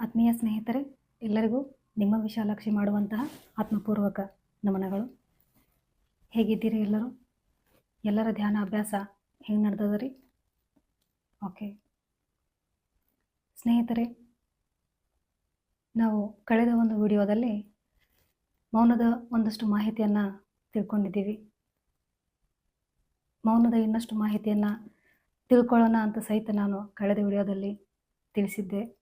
ಆತ್ಮೀಯ ಸ್ನೇಹಿತರೆ, ಎಲ್ಲರಿಗೂ ನಿಮ್ಮ ವಿಶಾಲಾಕ್ಷಿ ಮಾಡುವಂತಹ ಆತ್ಮಪೂರ್ವಕ ನಮನಗಳು. ಹೇಗಿದ್ದೀರಿ ಎಲ್ಲರೂ? ಎಲ್ಲರ ಧ್ಯಾನ ಅಭ್ಯಾಸ ಹೆಂಗೆ ನಡೆದದ ರೀ? ಓಕೆ. ಸ್ನೇಹಿತರೆ, ನಾವು ಕಳೆದ ಒಂದು ವಿಡಿಯೋದಲ್ಲಿ ಮೌನದ ಒಂದಷ್ಟು ಮಾಹಿತಿಯನ್ನು ತಿಳ್ಕೊಂಡಿದ್ದೀವಿ. ಮೌನದ ಇನ್ನಷ್ಟು ಮಾಹಿತಿಯನ್ನು ತಿಳ್ಕೊಳ್ಳೋಣ ಅಂತ ಸಹಿತ ನಾನು ಕಳೆದ ವಿಡಿಯೋದಲ್ಲಿ ತಿಳಿಸಿದ್ದೆ.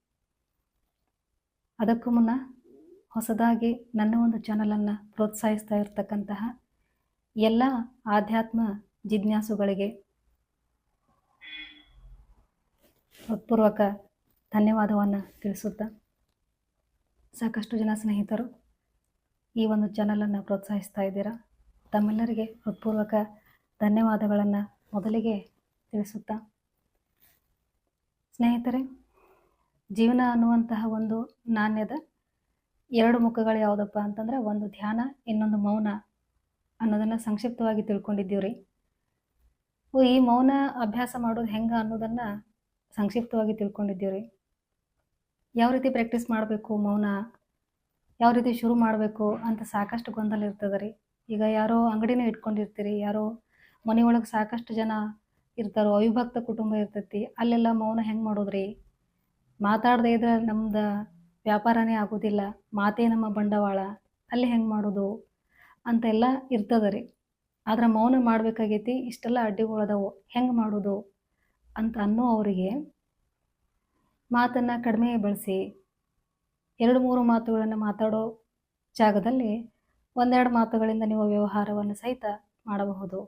ಅದಕ್ಕೂ ಮುನ್ನ ಹೊಸದಾಗಿ ನನ್ನ ಒಂದು ಚಾನಲನ್ನು ಪ್ರೋತ್ಸಾಹಿಸ್ತಾ ಇರತಕ್ಕಂತಹ ಎಲ್ಲ ಆಧ್ಯಾತ್ಮ ಜಿಜ್ಞಾಸುಗಳಿಗೆ ಹೃತ್ಪೂರ್ವಕ ಧನ್ಯವಾದವನ್ನು ತಿಳಿಸುತ್ತಾ ಸಾಕಷ್ಟು ಜನ ಸ್ನೇಹಿತರು ಈ ಒಂದು ಚಾನಲನ್ನು ಪ್ರೋತ್ಸಾಹಿಸ್ತಾ ಇದ್ದೀರಾ? ತಮ್ಮೆಲ್ಲರಿಗೆ ಹೃತ್ಪೂರ್ವಕ ಧನ್ಯವಾದಗಳನ್ನು ಮೊದಲಿಗೆ ತಿಳಿಸುತ್ತಾ. ಸ್ನೇಹಿತರೆ ಜೀವನ ಅನ್ನುವಂತಹ ಒಂದು ನಾಣ್ಯದ ಎರಡು ಮುಖಗಳು ಯಾವುದಪ್ಪ ಅಂತಂದ್ರೆ ಒಂದು ಧ್ಯಾನ, ಇನ್ನೊಂದು ಮೌನ ಅನ್ನೋದನ್ನು ಸಂಕ್ಷಿಪ್ತವಾಗಿ ತಿಳ್ಕೊಂಡಿದ್ದೀವಿ ರೀ ಈ ಮೌನ ಅಭ್ಯಾಸ ಮಾಡೋದು ಹೆಂಗೆ ಅನ್ನೋದನ್ನು ಸಂಕ್ಷಿಪ್ತವಾಗಿ ತಿಳ್ಕೊಂಡಿದ್ದೀವಿ ರೀ ಯಾವ ರೀತಿ ಪ್ರಾಕ್ಟೀಸ್ ಮಾಡಬೇಕು ಮೌನ? ಯಾವ ರೀತಿ ಶುರು ಮಾಡಬೇಕು ಅಂತ ಸಾಕಷ್ಟು ಗೊಂದಲ ಇರ್ತದೆ ರೀ ಈಗ ಯಾರೋ ಅಂಗಡಿನೇ ಇಟ್ಕೊಂಡಿರ್ತೀರಿ, ಯಾರೋ ಮನೆಯೊಳಗೆ ಸಾಕಷ್ಟು ಜನ ಇರ್ತಾರೋ, ಅವಿಭಕ್ತ ಕುಟುಂಬ ಇರ್ತೈತಿ, ಅಲ್ಲೆಲ್ಲ ಮೌನ ಹೆಂಗೆ ಮಾಡೋದ್ರಿ? ಮಾತಾಡದೇ ಇದ್ರೆ ನಮ್ದು ವ್ಯಾಪಾರನೇ ಆಗೋದಿಲ್ಲ. ಮಾತೇ ನಮ್ಮ ಬಂಡವಾಳ. ಅಲ್ಲಿ ಹೆಂಗೆ ಮಾಡೋದು? ಅಂತೆಲ್ಲ ಇರ್ತದೆ ರೀ. ಆದ್ರೆ ಮೌನ ಮಾಡಬೇಕಾಗೈತಿ, ಇಷ್ಟೆಲ್ಲ ಅಡ್ಡಿಗಳದವು ಹೆಂಗೆ ಮಾಡೋದು? ಅಂತ ಅನ್ನೋ ಅವರಿಗೆ ಮಾತನ್ನು ಕಡಿಮೆ ಬಳಸಿ, ಎರಡು ಮೂರು ಮಾತುಗಳನ್ನು ಮಾತಾಡೋ ಜಾಗದಲ್ಲಿ ಒಂದೆರಡು ಮಾತುಗಳಿಂದ ನೀವು ವ್ಯವಹಾರವನ್ನು ಸಹಿತ ಮಾಡಬಹುದು.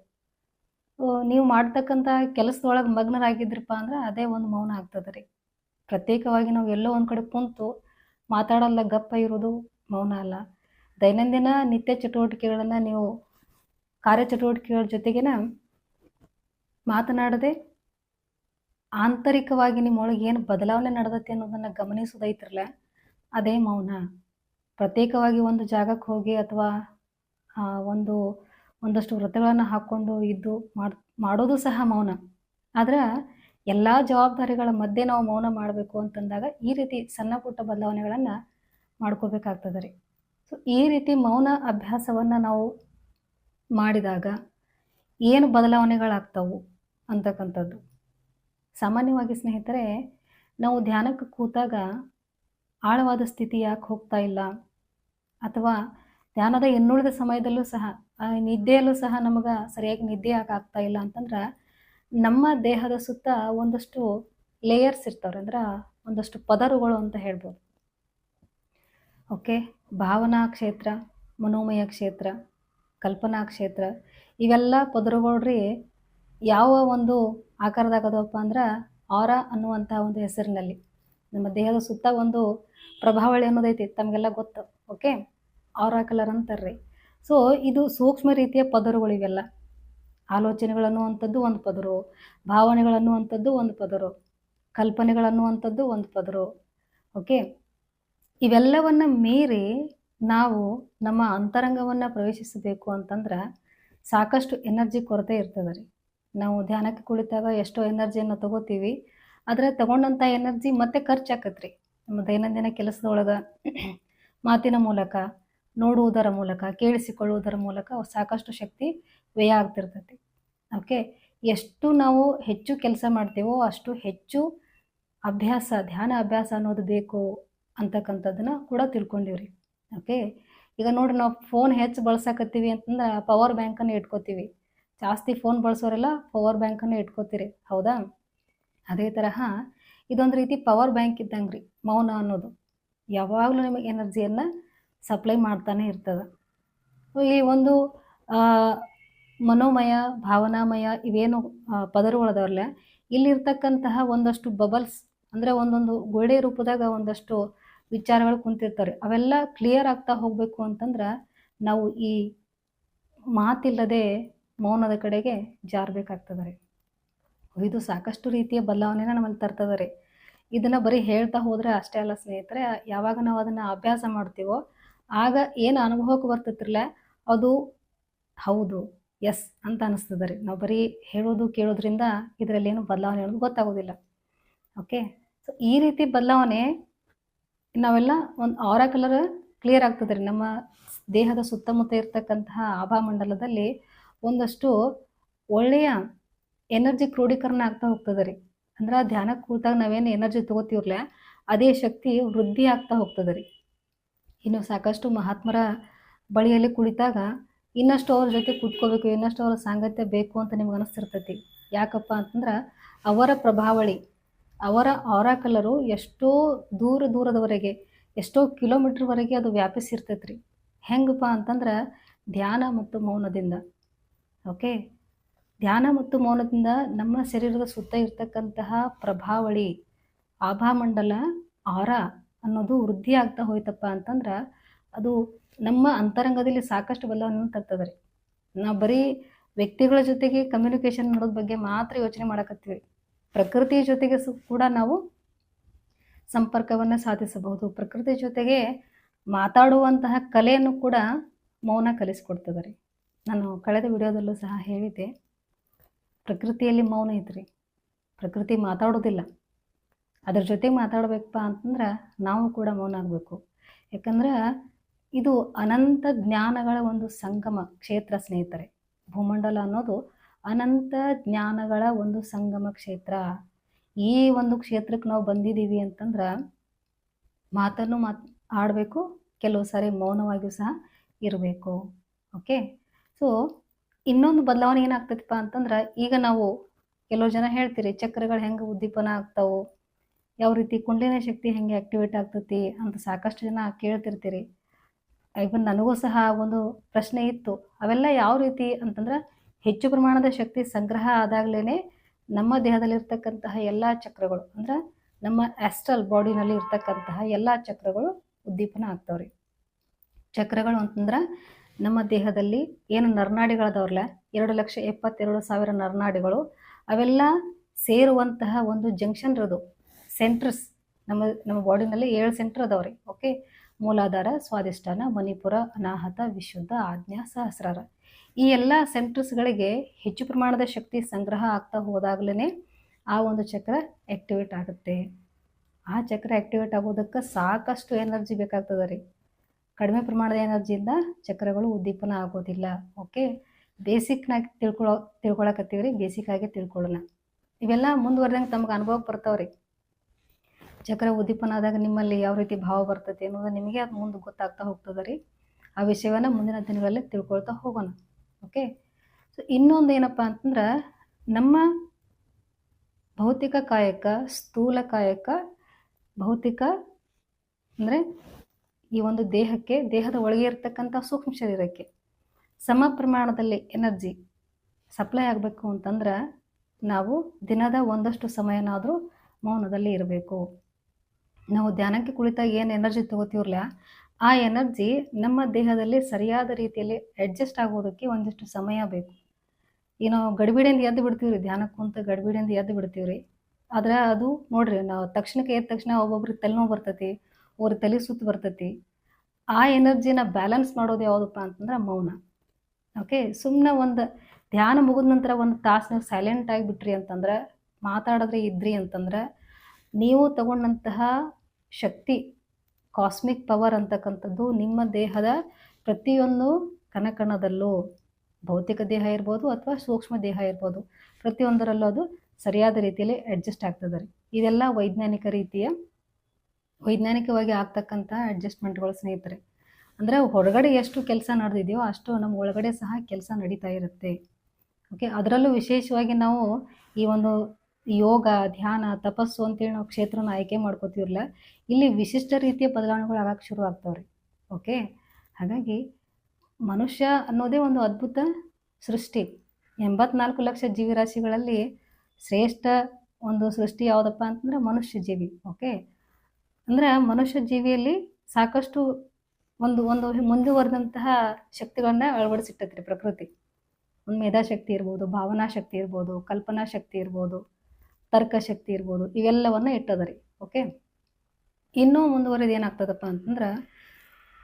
ನೀವು ಮಾಡ್ತಕ್ಕಂಥ ಕೆಲಸದೊಳಗೆ ಮಗ್ನರಾಗಿದ್ರಪ್ಪ ಅಂದ್ರೆ ಅದೇ ಒಂದು ಮೌನ ಆಗ್ತದೆ ರೀ. ಪ್ರತ್ಯೇಕವಾಗಿ ನಾವು ಎಲ್ಲೋ ಒಂದು ಕಡೆ ಕುಂತು ಮಾತಾಡಲ್ಲ, ಗಪ್ಪ ಇರೋದು ಮೌನ ಅಲ್ಲ. ದೈನಂದಿನ ನಿತ್ಯ ಚಟುವಟಿಕೆಗಳನ್ನು ನೀವು ಕಾರ್ಯಚಟುವಟಿಕೆಗಳ ಜೊತೆಗಿನ ಮಾತನಾಡದೆ ಆಂತರಿಕವಾಗಿ ನಿಮ್ಮೊಳಗೆ ಏನು ಬದಲಾವಣೆ ನಡೆದತ್ತೆ ಅನ್ನೋದನ್ನು ಗಮನಿಸೋದೈತ್ರಲ್ಲ ಅದೇ ಮೌನ. ಪ್ರತ್ಯೇಕವಾಗಿ ಒಂದು ಜಾಗಕ್ಕೆ ಹೋಗಿ ಅಥವಾ ಒಂದು, ಒಂದಷ್ಟು ವ್ರತಗಳನ್ನು ಹಾಕ್ಕೊಂಡು ಇದ್ದು ಮಾಡ್, ಮಾಡೋದು ಸಹ ಮೌನ. ಆದ್ರೆ ಎಲ್ಲ ಜವಾಬ್ದಾರಿಗಳ ಮಧ್ಯೆ ನಾವು ಮೌನ ಮಾಡಬೇಕು ಅಂತಂದಾಗ ಈ ರೀತಿ ಸಣ್ಣ ಪುಟ್ಟ ಬದಲಾವಣೆಗಳನ್ನು ಮಾಡ್ಕೋಬೇಕಾಗ್ತದೆ ರೀ. ಸೊ ಈ ರೀತಿ ಮೌನ ಅಭ್ಯಾಸವನ್ನು ನಾವು ಮಾಡಿದಾಗ ಏನು ಬದಲಾವಣೆಗಳಾಗ್ತವು ಅಂತಕ್ಕಂಥದ್ದು. ಸಾಮಾನ್ಯವಾಗಿ ಸ್ನೇಹಿತರೆ, ನಾವು ಧ್ಯಾನಕ್ಕೆ ಕೂತಾಗ ಆಳವಾದ ಸ್ಥಿತಿ ಯಾಕೆ ಹೋಗ್ತಾ ಇಲ್ಲ? ಅಥವಾ ಧ್ಯಾನದ ಇನ್ನುಳಿದ ಸಮಯದಲ್ಲೂ ಸಹ ನಿದ್ದೆಯಲ್ಲೂ ಸಹ ನಮಗೆ ಸರಿಯಾಗಿ ನಿದ್ದೆ ಯಾಕೆ ಆಗ್ತಾ ಇಲ್ಲ ಅಂತಂದ್ರೆ ನಮ್ಮ ದೇಹದ ಸುತ್ತ ಒಂದಷ್ಟು ಲೇಯರ್ಸ್ ಇರ್ತವ್ರೆ, ಅಂದ್ರೆ ಒಂದಷ್ಟು ಪದರುಗಳು ಅಂತ ಹೇಳ್ಬೋದು. ಓಕೆ ಭಾವನಾ ಕ್ಷೇತ್ರ, ಮನೋಮಯ ಕ್ಷೇತ್ರ, ಕಲ್ಪನಾ ಕ್ಷೇತ್ರ, ಇವೆಲ್ಲ ಪದರುಗಳು ರೀ ಯಾವ ಒಂದು ಆಕಾರದಾಗ ಅದವಪ್ಪ ಅಂದ್ರೆ ಆರ ಅನ್ನುವಂಥ ಒಂದು ಹೆಸರಿನಲ್ಲಿ. ನಮ್ಮ ದೇಹದ ಸುತ್ತ ಒಂದು ಪ್ರಭಾವಳಿ ಅನ್ನೋದೈತಿ, ತಮಗೆಲ್ಲ ಗೊತ್ತು. ಓಕೆ ಆರ, ಕಲರ್ ಅಂತಾರ್ರಿ. ಸೊ ಇದು ಸೂಕ್ಷ್ಮ ರೀತಿಯ ಪದರುಗಳು ಇವೆಲ್ಲ ಆಲೋಚನೆಗಳನ್ನುವಂಥದ್ದು ಒಂದು ಪದರು, ಭಾವನೆಗಳನ್ನುವಂಥದ್ದು ಒಂದು ಪದರು, ಕಲ್ಪನೆಗಳನ್ನುವಂಥದ್ದು ಒಂದು ಪದರು. ಓಕೆ? ಇವೆಲ್ಲವನ್ನು ಮೀರಿ ನಾವು ನಮ್ಮ ಅಂತರಂಗವನ್ನು ಪ್ರವೇಶಿಸಬೇಕು ಅಂತಂದ್ರೆ ಸಾಕಷ್ಟು ಎನರ್ಜಿ ಕೊರತೆ ಇರ್ತದೆ ರೀ. ನಾವು ಧ್ಯಾನಕ್ಕೆ ಕುಳಿತಾಗ ಎಷ್ಟೋ ಎನರ್ಜಿಯನ್ನು ತಗೋತೀವಿ, ಆದರೆ ತಗೊಂಡಂಥ ಎನರ್ಜಿ ಮತ್ತೆ ಖರ್ಚಾಕತ್ರಿ. ನಮ್ಮ ದೈನಂದಿನ ಕೆಲಸದೊಳಗೆ ಮಾತಿನ ಮೂಲಕ ನೋಡುವುದರ ಮೂಲಕ, ಕೇಳಿಸಿಕೊಳ್ಳುವುದರ ಮೂಲಕ ಸಾಕಷ್ಟು ಶಕ್ತಿ ವ್ಯಯ ಆಗ್ತಿರ್ತೈತಿ. ಓಕೆ ಎಷ್ಟು ನಾವು ಹೆಚ್ಚು ಕೆಲಸ ಮಾಡ್ತೀವೋ ಅಷ್ಟು ಹೆಚ್ಚು ಅಭ್ಯಾಸ, ಧ್ಯಾನ ಅಭ್ಯಾಸ ಅನ್ನೋದು ಬೇಕು ಅಂತಕ್ಕಂಥದ್ದನ್ನು ಕೂಡ ತಿಳ್ಕೊಂಡಿವ್ರಿ. ಓಕೆ ಈಗ ನೋಡ್ರಿ ನಾವು ಫೋನ್ ಹೆಚ್ಚು ಬಳಸಕತ್ತೀವಿ ಅಂತಂದ್ರೆ ಪವರ್ ಬ್ಯಾಂಕನ್ನು ಇಟ್ಕೋತೀವಿ. ಜಾಸ್ತಿ ಫೋನ್ ಬಳಸೋರೆಲ್ಲ ಪವರ್ ಬ್ಯಾಂಕನ್ನು ಇಟ್ಕೋತೀರಿ. ಹೌದಾ? ಅದೇ ತರಹ ಇದೊಂದು ರೀತಿ ಪವರ್ ಬ್ಯಾಂಕ್ ಇದ್ದಂಗೆ ರೀ ಮೌನ ಅನ್ನೋದು. ಯಾವಾಗಲೂ ನಿಮಗೆ ಎನರ್ಜಿಯನ್ನು ಸಪ್ಲೈ ಮಾಡ್ತಾನೆ ಇರ್ತದೆ. ಈ ಒಂದು ಮನೋಮಯ, ಭಾವನಾಮಯ ಇವೇನು ಪದರುಗಳದವ್ರಲ್ಲ, ಇಲ್ಲಿರ್ತಕ್ಕಂತಹ ಒಂದಷ್ಟು ಬಬಲ್ಸ್ ಅಂದರೆ ಒಂದೊಂದು ಗೋಡೆ ರೂಪದಾಗ ಒಂದಷ್ಟು ವಿಚಾರಗಳು ಕುಂತಿರ್ತಾರೆ. ಅವೆಲ್ಲ ಕ್ಲಿಯರ್ ಆಗ್ತಾ ಹೋಗಬೇಕು ಅಂತಂದ್ರೆ ನಾವು ಈ ಮಾತಿಲ್ಲದೆ ಮೌನದ ಕಡೆಗೆ ಜಾರಬೇಕಾಗ್ತದೆ ರೀ. ಇದು ಸಾಕಷ್ಟು ರೀತಿಯ ಬದಲಾವಣೆನ ನಮ್ಮಲ್ಲಿ ತರ್ತದೆ ರೀ. ಇದನ್ನು ಬರೀ ಹೇಳ್ತಾ ಹೋದರೆ ಅಷ್ಟೇ ಅಲ್ಲ ಸ್ನೇಹಿತರೆ, ಯಾವಾಗ ನಾವು ಅದನ್ನು ಅಭ್ಯಾಸ ಮಾಡ್ತೀವೋ ಆಗ ಏನು ಅನುಭವಕ್ಕೆ ಬರ್ತೈತಿರಲ್ಲ, ಅದು ಹೌದು ಎಸ್ ಅಂತ ಅನಿಸ್ತದೆ ರೀ. ನಾವು ಬರೀ ಹೇಳೋದು ಕೇಳೋದ್ರಿಂದ ಇದರಲ್ಲಿ ಏನು ಬದಲಾವಣೆ ಅನ್ನೋದು ಗೊತ್ತಾಗೋದಿಲ್ಲ. ಓಕೆ ಸೊ ಈ ರೀತಿ ಬದಲಾವಣೆ ನಾವೆಲ್ಲ ಒಂದು ಆರ ಕಲರ್ ಕ್ಲಿಯರ್ ಆಗ್ತದೆ ರೀ. ನಮ್ಮ ದೇಹದ ಸುತ್ತಮುತ್ತ ಇರ್ತಕ್ಕಂತಹ ಆಭಾಮಂಡಲದಲ್ಲಿ ಒಂದಷ್ಟು ಒಳ್ಳೆಯ ಎನರ್ಜಿ ಕ್ರೋಢೀಕರಣ ಆಗ್ತಾ ಹೋಗ್ತದೆ ರೀ. ಅಂದ್ರೆ ಧ್ಯಾನಕ್ಕೆ ಕೂತಾಗ ನಾವೇನು ಎನರ್ಜಿ ತಗೋತೀವ್ರಲ್ಲ, ಅದೇ ಶಕ್ತಿ ವೃದ್ಧಿ ಆಗ್ತಾ ಹೋಗ್ತದೆ ರೀ. ಇನ್ನು ಸಾಕಷ್ಟು ಮಹಾತ್ಮರ ಬಳಿಯಲ್ಲಿ ಕುಳಿತಾಗ ಇನ್ನಷ್ಟು ಅವ್ರ ಜೊತೆ ಕೂತ್ಕೋಬೇಕು, ಇನ್ನಷ್ಟು ಅವರ ಸಾಂಗತ್ಯ ಬೇಕು ಅಂತ ನಿಮ್ಗೆ ಅನಿಸ್ತಿರ್ತೈತಿ. ಯಾಕಪ್ಪ ಅಂತಂದ್ರೆ ಅವರ ಪ್ರಭಾವಳಿ, ಅವರ ಅವರ ಕಲರು ಎಷ್ಟೋ ದೂರ ದೂರದವರೆಗೆ, ಎಷ್ಟೋ ಕಿಲೋಮೀಟ್ರ್ವರೆಗೆ ಅದು ವ್ಯಾಪಿಸಿರ್ತೈತ್ರಿ. ಹೆಂಗಪ್ಪ ಅಂತಂದ್ರೆ ಧ್ಯಾನ ಮತ್ತು ಮೌನದಿಂದ ಓಕೆ ಧ್ಯಾನ ಮತ್ತು ಮೌನದಿಂದ ನಮ್ಮ ಶರೀರದ ಸುತ್ತ ಇರ್ತಕ್ಕಂತಹ ಪ್ರಭಾವಳಿ, ಆಭಾಮಂಡಲ, ಆರ ಅನ್ನೋದು ವೃದ್ಧಿ ಆಗ್ತಾ ಹೋಯ್ತಪ್ಪ ಅಂತಂದ್ರೆ ಅದು ನಮ್ಮ ಅಂತರಂಗದಲ್ಲಿ ಸಾಕಷ್ಟು ಬಲವನ್ನು ತರ್ತದೆ ರೀ. ನಾವು ಬರೀ ವ್ಯಕ್ತಿಗಳ ಜೊತೆಗೆ ಕಮ್ಯುನಿಕೇಷನ್ ಮಾಡೋದ್ರ ಬಗ್ಗೆ ಮಾತ್ರ ಯೋಚನೆ ಮಾಡಕತ್ತೀವಿ. ಪ್ರಕೃತಿಯ ಜೊತೆಗೆ ಕೂಡ ನಾವು ಸಂಪರ್ಕವನ್ನು ಸಾಧಿಸಬಹುದು. ಪ್ರಕೃತಿ ಜೊತೆಗೆ ಮಾತಾಡುವಂತಹ ಕಲೆಯನ್ನು ಕೂಡ ಮೌನ ಕಲಿಸ್ಕೊಡ್ತದೆ ರೀ. ನಾನು ಕಳೆದ ವಿಡಿಯೋದಲ್ಲೂ ಸಹ ಹೇಳಿದ್ದೆ, ಪ್ರಕೃತಿಯಲ್ಲಿ ಮೌನ ಐತ್ರಿ. ಪ್ರಕೃತಿ ಮಾತಾಡೋದಿಲ್ಲ. ಅದ್ರ ಜೊತೆಗೆ ಮಾತಾಡಬೇಕಪ್ಪ ಅಂತಂದ್ರೆ ನಾವು ಕೂಡ ಮೌನ ಆಗಬೇಕು. ಯಾಕಂದ್ರೆ ಇದು ಅನಂತ ಜ್ಞಾನಗಳ ಒಂದು ಸಂಗಮ, ಕ್ಷೇತ್ರ ಸ್ನೇಹಿತರೆ. ಭೂಮಂಡಲ ಅನ್ನೋದು ಅನಂತ ಜ್ಞಾನಗಳ ಒಂದು ಸಂಗಮ ಕ್ಷೇತ್ರ. ಈ ಒಂದು ಕ್ಷೇತ್ರಕ್ಕೆ ನಾವು ಬಂದಿದ್ದೀವಿ ಅಂತಂದ್ರೆ ಮಾತನ್ನು ಮಾತ್, ಆಡಬೇಕು, ಕೆಲವು ಸಾರಿ ಮೌನವಾಗಿಯೂ ಸಹ ಇರಬೇಕು. ಓಕೆ? ಸೊ ಇನ್ನೊಂದು ಬದಲಾವಣೆ ಏನಾಗ್ತೈತಪ್ಪ ಅಂತಂದ್ರೆ ಈಗ ನಾವು ಕೆಲವು ಜನ ಹೇಳ್ತೀರಿ, ಚಕ್ರಗಳು ಹೆಂಗೆ ಉದ್ದೀಪನ ಆಗ್ತಾವು? ಯಾವ ರೀತಿ ಕುಂಡಲಿನ ಶಕ್ತಿ ಹೆಂಗೆ ಆ್ಯಕ್ಟಿವೇಟ್ ಆಗ್ತೈತಿ ಅಂತ ಸಾಕಷ್ಟು ಜನ ಕೇಳ್ತಿರ್ತೀರಿ. ಇವನ್ ನನಗೂ ಸಹ ಒಂದು ಪ್ರಶ್ನೆ ಇತ್ತು. ಅವೆಲ್ಲ ಯಾವ ರೀತಿ ಅಂತಂದ್ರೆ ಹೆಚ್ಚು ಪ್ರಮಾಣದ ಶಕ್ತಿ ಸಂಗ್ರಹ ಆದಾಗಲೇ ನಮ್ಮ ದೇಹದಲ್ಲಿರ್ತಕ್ಕಂತಹ ಎಲ್ಲ ಚಕ್ರಗಳು ಅಂದ್ರೆ ನಮ್ಮ ಆಸ್ಟ್ರಲ್ ಬಾಡಿನಲ್ಲಿ ಇರ್ತಕ್ಕಂತಹ ಎಲ್ಲ ಚಕ್ರಗಳು ಉದ್ದೀಪನ ಆಗ್ತಾವ್ರಿ. ಚಕ್ರಗಳು ಅಂತಂದ್ರೆ ನಮ್ಮ ದೇಹದಲ್ಲಿ ಏನು ನರ್ನಾಡಿಗಳದವ್ರಲ್ಲ, ಎರಡು ಲಕ್ಷ ಎಪ್ಪತ್ತೆರಡು ಸಾವಿರ ನರನಾಡಿಗಳು, ಅವೆಲ್ಲ ಸೇರುವಂತಹ ಒಂದು ಜಂಕ್ಷನ್ ಇರೋದು ಸೆಂಟ್ರಸ್ ನಮ್ಮ ನಮ್ಮ ಬಾಡಿನಲ್ಲಿ ಏಳು ಸೆಂಟ್ರ್ ಅದಾವ್ರಿ. ಓಕೆ ಮೂಲಾಧಾರ ಸ್ವಾದಿಷ್ಠಾನ ಮಣಿಪುರ, ಅನಾಹತ, ವಿಶುದ್ಧ, ಆಜ್ಞಾ, ಸಹಸ್ರಾರ. ಈ ಎಲ್ಲ ಸೆಂಟ್ರಸ್ಗಳಿಗೆ ಹೆಚ್ಚು ಪ್ರಮಾಣದ ಶಕ್ತಿ ಸಂಗ್ರಹ ಆಗ್ತಾ ಹೋದಾಗಲೇ ಆ ಒಂದು ಚಕ್ರ ಆಕ್ಟಿವೇಟ್ ಆಗುತ್ತೆ. ಆ ಚಕ್ರ ಆಕ್ಟಿವೇಟ್ ಆಗೋದಕ್ಕೆ ಸಾಕಷ್ಟು ಎನರ್ಜಿ ಬೇಕಾಗ್ತದೆ ರೀ ಕಡಿಮೆ ಪ್ರಮಾಣದ ಎನರ್ಜಿಯಿಂದ ಚಕ್ರಗಳು ಉದ್ದೀಪನ ಆಗೋದಿಲ್ಲ. ಓಕೆ ಬೇಸಿಕ್ನಾಗಿ ತಿಳ್ಕೊಳೋ ತಿಳ್ಕೊಳಕತ್ತೀವಿ ರೀ ಬೇಸಿಕ್ ಆಗಿ ತಿಳ್ಕೊಳ್ಳೋಣ. ಇವೆಲ್ಲ ಮುಂದುವರೆದಂಗೆ ತಮಗೆ ಅನುಭವಕ್ಕೆ ಬರ್ತಾವೆ ರೀ ಚಕ್ರ ಉದ್ದೀಪನ ಆದಾಗ ನಿಮ್ಮಲ್ಲಿ ಯಾವ ರೀತಿ ಭಾವ ಬರ್ತೈತಿ ಅನ್ನೋದು ನಿಮಗೆ ಅದು ಮುಂದೆ ಗೊತ್ತಾಗ್ತಾ ಹೋಗ್ತದೆ ರೀ. ಆ ವಿಷಯವನ್ನು ಮುಂದಿನ ದಿನಗಳಲ್ಲಿ ತಿಳ್ಕೊಳ್ತಾ ಹೋಗೋಣ. ಓಕೆ ಸೊ ಇನ್ನೊಂದು ಏನಪ್ಪ ಅಂತಂದ್ರೆ, ನಮ್ಮ ಭೌತಿಕ ಕಾಯಕ, ಸ್ಥೂಲ ಕಾಯಕ, ಭೌತಿಕ ಅಂದರೆ ಈ ಒಂದು ದೇಹಕ್ಕೆ, ದೇಹದ ಒಳಗೆ ಇರತಕ್ಕಂಥ ಸೂಕ್ಷ್ಮ ಶರೀರಕ್ಕೆ ಸಮ ಪ್ರಮಾಣದಲ್ಲಿ ಎನರ್ಜಿ ಸಪ್ಲೈ ಆಗಬೇಕು ಅಂತಂದ್ರೆ ನಾವು ದಿನದ ಒಂದಷ್ಟು ಸಮಯನಾದರೂ ಮೌನದಲ್ಲಿ ಇರಬೇಕು. ನಾವು ಧ್ಯಾನಕ್ಕೆ ಕುಳಿತಾಗ ಏನು ಎನರ್ಜಿ ತಗೋತೀವ್ರಲ್ಲ, ಆ ಎನರ್ಜಿ ನಮ್ಮ ದೇಹದಲ್ಲಿ ಸರಿಯಾದ ರೀತಿಯಲ್ಲಿ ಅಡ್ಜಸ್ಟ್ ಆಗೋದಕ್ಕೆ ಒಂದಿಷ್ಟು ಸಮಯ ಬೇಕು. ಏನೋ ಗಡಿಬಿಡಿಯಿಂದ ಎದ್ದು ಬಿಡ್ತೀವಿ ರೀ ಧ್ಯಾನಕ್ಕೆ ಕುಂತ ಗಡಿಬಿಡಿಯಿಂದ ಎದ್ದು ಬಿಡ್ತೀವಿ ರೀ ಆದ್ರೆ ಅದು ನೋಡ್ರಿ ನಾವು ತಕ್ಷಣಕ್ಕೆ ಎದ್ದ ತಕ್ಷಣ ಒಬ್ಬೊಬ್ರಿಗೆ ತಲೆನೋವು ಬರ್ತೈತಿ, ಅವ್ರ ತಲೆ ಸುತ್ತು ಬರ್ತೈತಿ. ಆ ಎನರ್ಜಿನ ಬ್ಯಾಲೆನ್ಸ್ ಮಾಡೋದು ಯಾವುದಪ್ಪ ಅಂತಂದ್ರೆ ಮೌನ. ಓಕೆ ಸುಮ್ಮನೆ ಒಂದು ಧ್ಯಾನ ಮುಗಿದ ನಂತರ ಒಂದು ತಾಸು ಸೈಲೆಂಟ್ ಆಗಿಬಿಟ್ರಿ ಅಂತಂದ್ರೆ, ಮಾತಾಡಿದ್ರೆ ಇದ್ರಿ ಅಂತಂದ್ರೆ, ನೀವು ತಗೊಂಡಂತಹ ಶಕ್ತಿ ಕಾಸ್ಮಿಕ್ ಪವರ್ ಅಂತಕ್ಕಂಥದ್ದು ನಿಮ್ಮ ದೇಹದ ಪ್ರತಿಯೊಂದು ಕಣಕಣದಲ್ಲೂ, ಭೌತಿಕ ದೇಹ ಇರ್ಬೋದು ಅಥವಾ ಸೂಕ್ಷ್ಮ ದೇಹ ಇರ್ಬೋದು, ಪ್ರತಿಯೊಂದರಲ್ಲೂ ಅದು ಸರಿಯಾದ ರೀತಿಯಲ್ಲಿ ಅಡ್ಜಸ್ಟ್ ಆಗ್ತದೆ ರೀ. ಇದೆಲ್ಲ ವೈಜ್ಞಾನಿಕ ರೀತಿಯ, ವೈಜ್ಞಾನಿಕವಾಗಿ ಆಗ್ತಕ್ಕಂಥ ಅಡ್ಜಸ್ಟ್ಮೆಂಟ್ಗಳು ಸ್ನೇಹಿತರೆ. ಅಂದರೆ ಹೊರಗಡೆ ಎಷ್ಟು ಕೆಲಸ ನಡೆದಿದೆಯೋ ಅಷ್ಟು ನಮ್ಮ ಒಳಗಡೆ ಸಹ ಕೆಲಸ ನಡೀತಾ ಇರುತ್ತೆ. ಓಕೆ ಅದರಲ್ಲೂ ವಿಶೇಷವಾಗಿ ನಾವು ಈ ಒಂದು ಯೋಗ, ಧ್ಯಾನ, ತಪಸ್ಸು ಅಂತೇಳಿ ನಾವು ಕ್ಷೇತ್ರನ ಆಯ್ಕೆ ಮಾಡ್ಕೋತೀವಲ್ಲ ಇಲ್ಲಿ ವಿಶಿಷ್ಟ ರೀತಿಯ ಬದಲಾವಣೆಗಳು ಆಗಕ್ಕೆ ಶುರು ಆಗ್ತಾವ್ರಿ. ಓಕೆ? ಹಾಗಾಗಿ ಮನುಷ್ಯ ಅನ್ನೋದೇ ಒಂದು ಅದ್ಭುತ ಸೃಷ್ಟಿ. ಎಂಬತ್ನಾಲ್ಕು ಲಕ್ಷ ಜೀವಿರಾಶಿಗಳಲ್ಲಿ ಶ್ರೇಷ್ಠ ಒಂದು ಸೃಷ್ಟಿ ಯಾವುದಪ್ಪ ಅಂತಂದ್ರೆ ಮನುಷ್ಯ ಜೀವಿ. ಓಕೆ? ಅಂದ್ರೆ ಮನುಷ್ಯ ಜೀವಿಯಲ್ಲಿ ಸಾಕಷ್ಟು ಒಂದು ಒಂದು ಮುಂದುವರೆದಂತಹ ಶಕ್ತಿಗಳನ್ನ ಅಳವಡಿಸಿಟ್ಟತ್ರಿ ಪ್ರಕೃತಿ. ಒಂದು ಮೇಧಾಶಕ್ತಿ ಇರ್ಬೋದು ಭಾವನಾ ಶಕ್ತಿ ಇರ್ಬೋದು ಕಲ್ಪನಾ ಶಕ್ತಿ ಇರ್ಬೋದು. ತರ್ಕ ಶಕ್ತಿ ಇರ್ಬೋದು, ಇವೆಲ್ಲವನ್ನು ಇಟ್ಟದ ರೀ ಓಕೆ ಇನ್ನೂ ಮುಂದುವರೆದು ಏನಾಗ್ತದಪ್ಪ ಅಂತಂದ್ರೆ,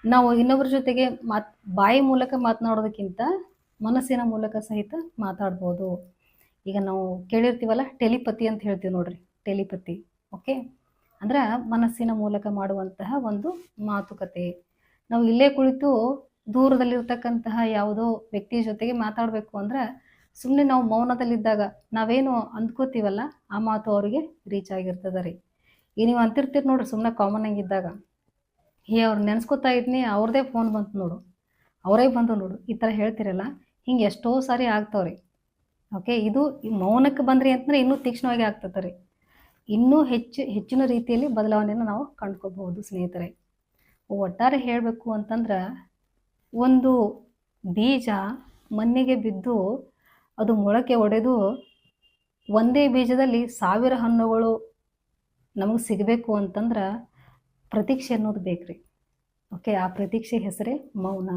ನಾವು ಇನ್ನೊಬ್ಬರ ಜೊತೆಗೆ ಮಾತ್, ಬಾಯಿ ಮೂಲಕ ಮಾತನಾಡೋದಕ್ಕಿಂತ ಮನಸ್ಸಿನ ಮೂಲಕ ಸಹಿತ ಮಾತಾಡ್ಬೋದು. ಈಗ ನಾವು ಕೇಳಿರ್ತೀವಲ್ಲ, ಟೆಲಿಪತಿ ಅಂತ ಹೇಳ್ತೀವಿ ನೋಡ್ರಿ, ಟೆಲಿಪತಿ ಓಕೆ ಅಂದ್ರೆ ಮನಸ್ಸಿನ ಮೂಲಕ ಮಾಡುವಂತಹ ಒಂದು ಮಾತುಕತೆ. ನಾವು ಇಲ್ಲೇ ಕುಳಿತು ದೂರದಲ್ಲಿರ್ತಕ್ಕಂತಹ ಯಾವುದೋ ವ್ಯಕ್ತಿಯ ಜೊತೆಗೆ ಮಾತಾಡಬೇಕು ಅಂದ್ರೆ ಸುಮ್ಮನೆ ನಾವು ಮೌನದಲ್ಲಿದ್ದಾಗ ನಾವೇನು ಅಂದ್ಕೋತೀವಲ್ಲ, ಆ ಮಾತು ಅವರಿಗೆ ರೀಚ್ ಆಗಿರ್ತದೆ ರೀ. ಈಗ ನೀವು ಅಂತಿರ್ತೀರಿ ನೋಡ್ರಿ ಸುಮ್ಮನೆ ಕಾಮನ್ ಆಗಿದ್ದಾಗ ಹೇ, ಅವ್ರು ನೆನೆಸ್ಕೊತಾ ಇದ್ನಿ, ಅವ್ರದೇ ಫೋನ್ ಬಂತು ನೋಡು. ಅವರೇ ಬಂದು ನೋಡು, ಈ ಥರ ಹೇಳ್ತಿರಲ್ಲ, ಹಿಂಗೆ ಎಷ್ಟೋ ಸಾರಿ ಆಗ್ತಾವ್ರಿ. ಓಕೆ ಇದು ಮೌನಕ್ಕೆ ಬಂದ್ರಿ ಅಂತಂದರೆ ಇನ್ನೂ ತೀಕ್ಷ್ಣವಾಗಿ ಆಗ್ತದೆ ರೀ. ಇನ್ನೂ ಹೆಚ್ಚು, ಹೆಚ್ಚಿನ ರೀತಿಯಲ್ಲಿ ಬದಲಾವಣೆಯನ್ನು ನಾವು ಕಂಡ್ಕೋಬಹುದು ಸ್ನೇಹಿತರೆ. ಒಟ್ಟಾರೆ ಹೇಳಬೇಕು ಅಂತಂದ್ರೆ, ಒಂದು ಬೀಜ ಮಣ್ಣಿಗೆ ಬಿದ್ದು ಅದು ಮೊಳಕೆ ಒಡೆದು ಒಂದೇ ಬೀಜದಲ್ಲಿ ಸಾವಿರ ಹಣ್ಣುಗಳು ನಮಗೆ ಸಿಗಬೇಕು ಅಂತಂದ್ರೆ ಪ್ರತೀಕ್ಷೆ ಅನ್ನೋದು ಬೇಕ್ರಿ. ಓಕೆ, ಆ ಪ್ರತೀಕ್ಷೆ ಹೆಸರೇ ಮೌನ.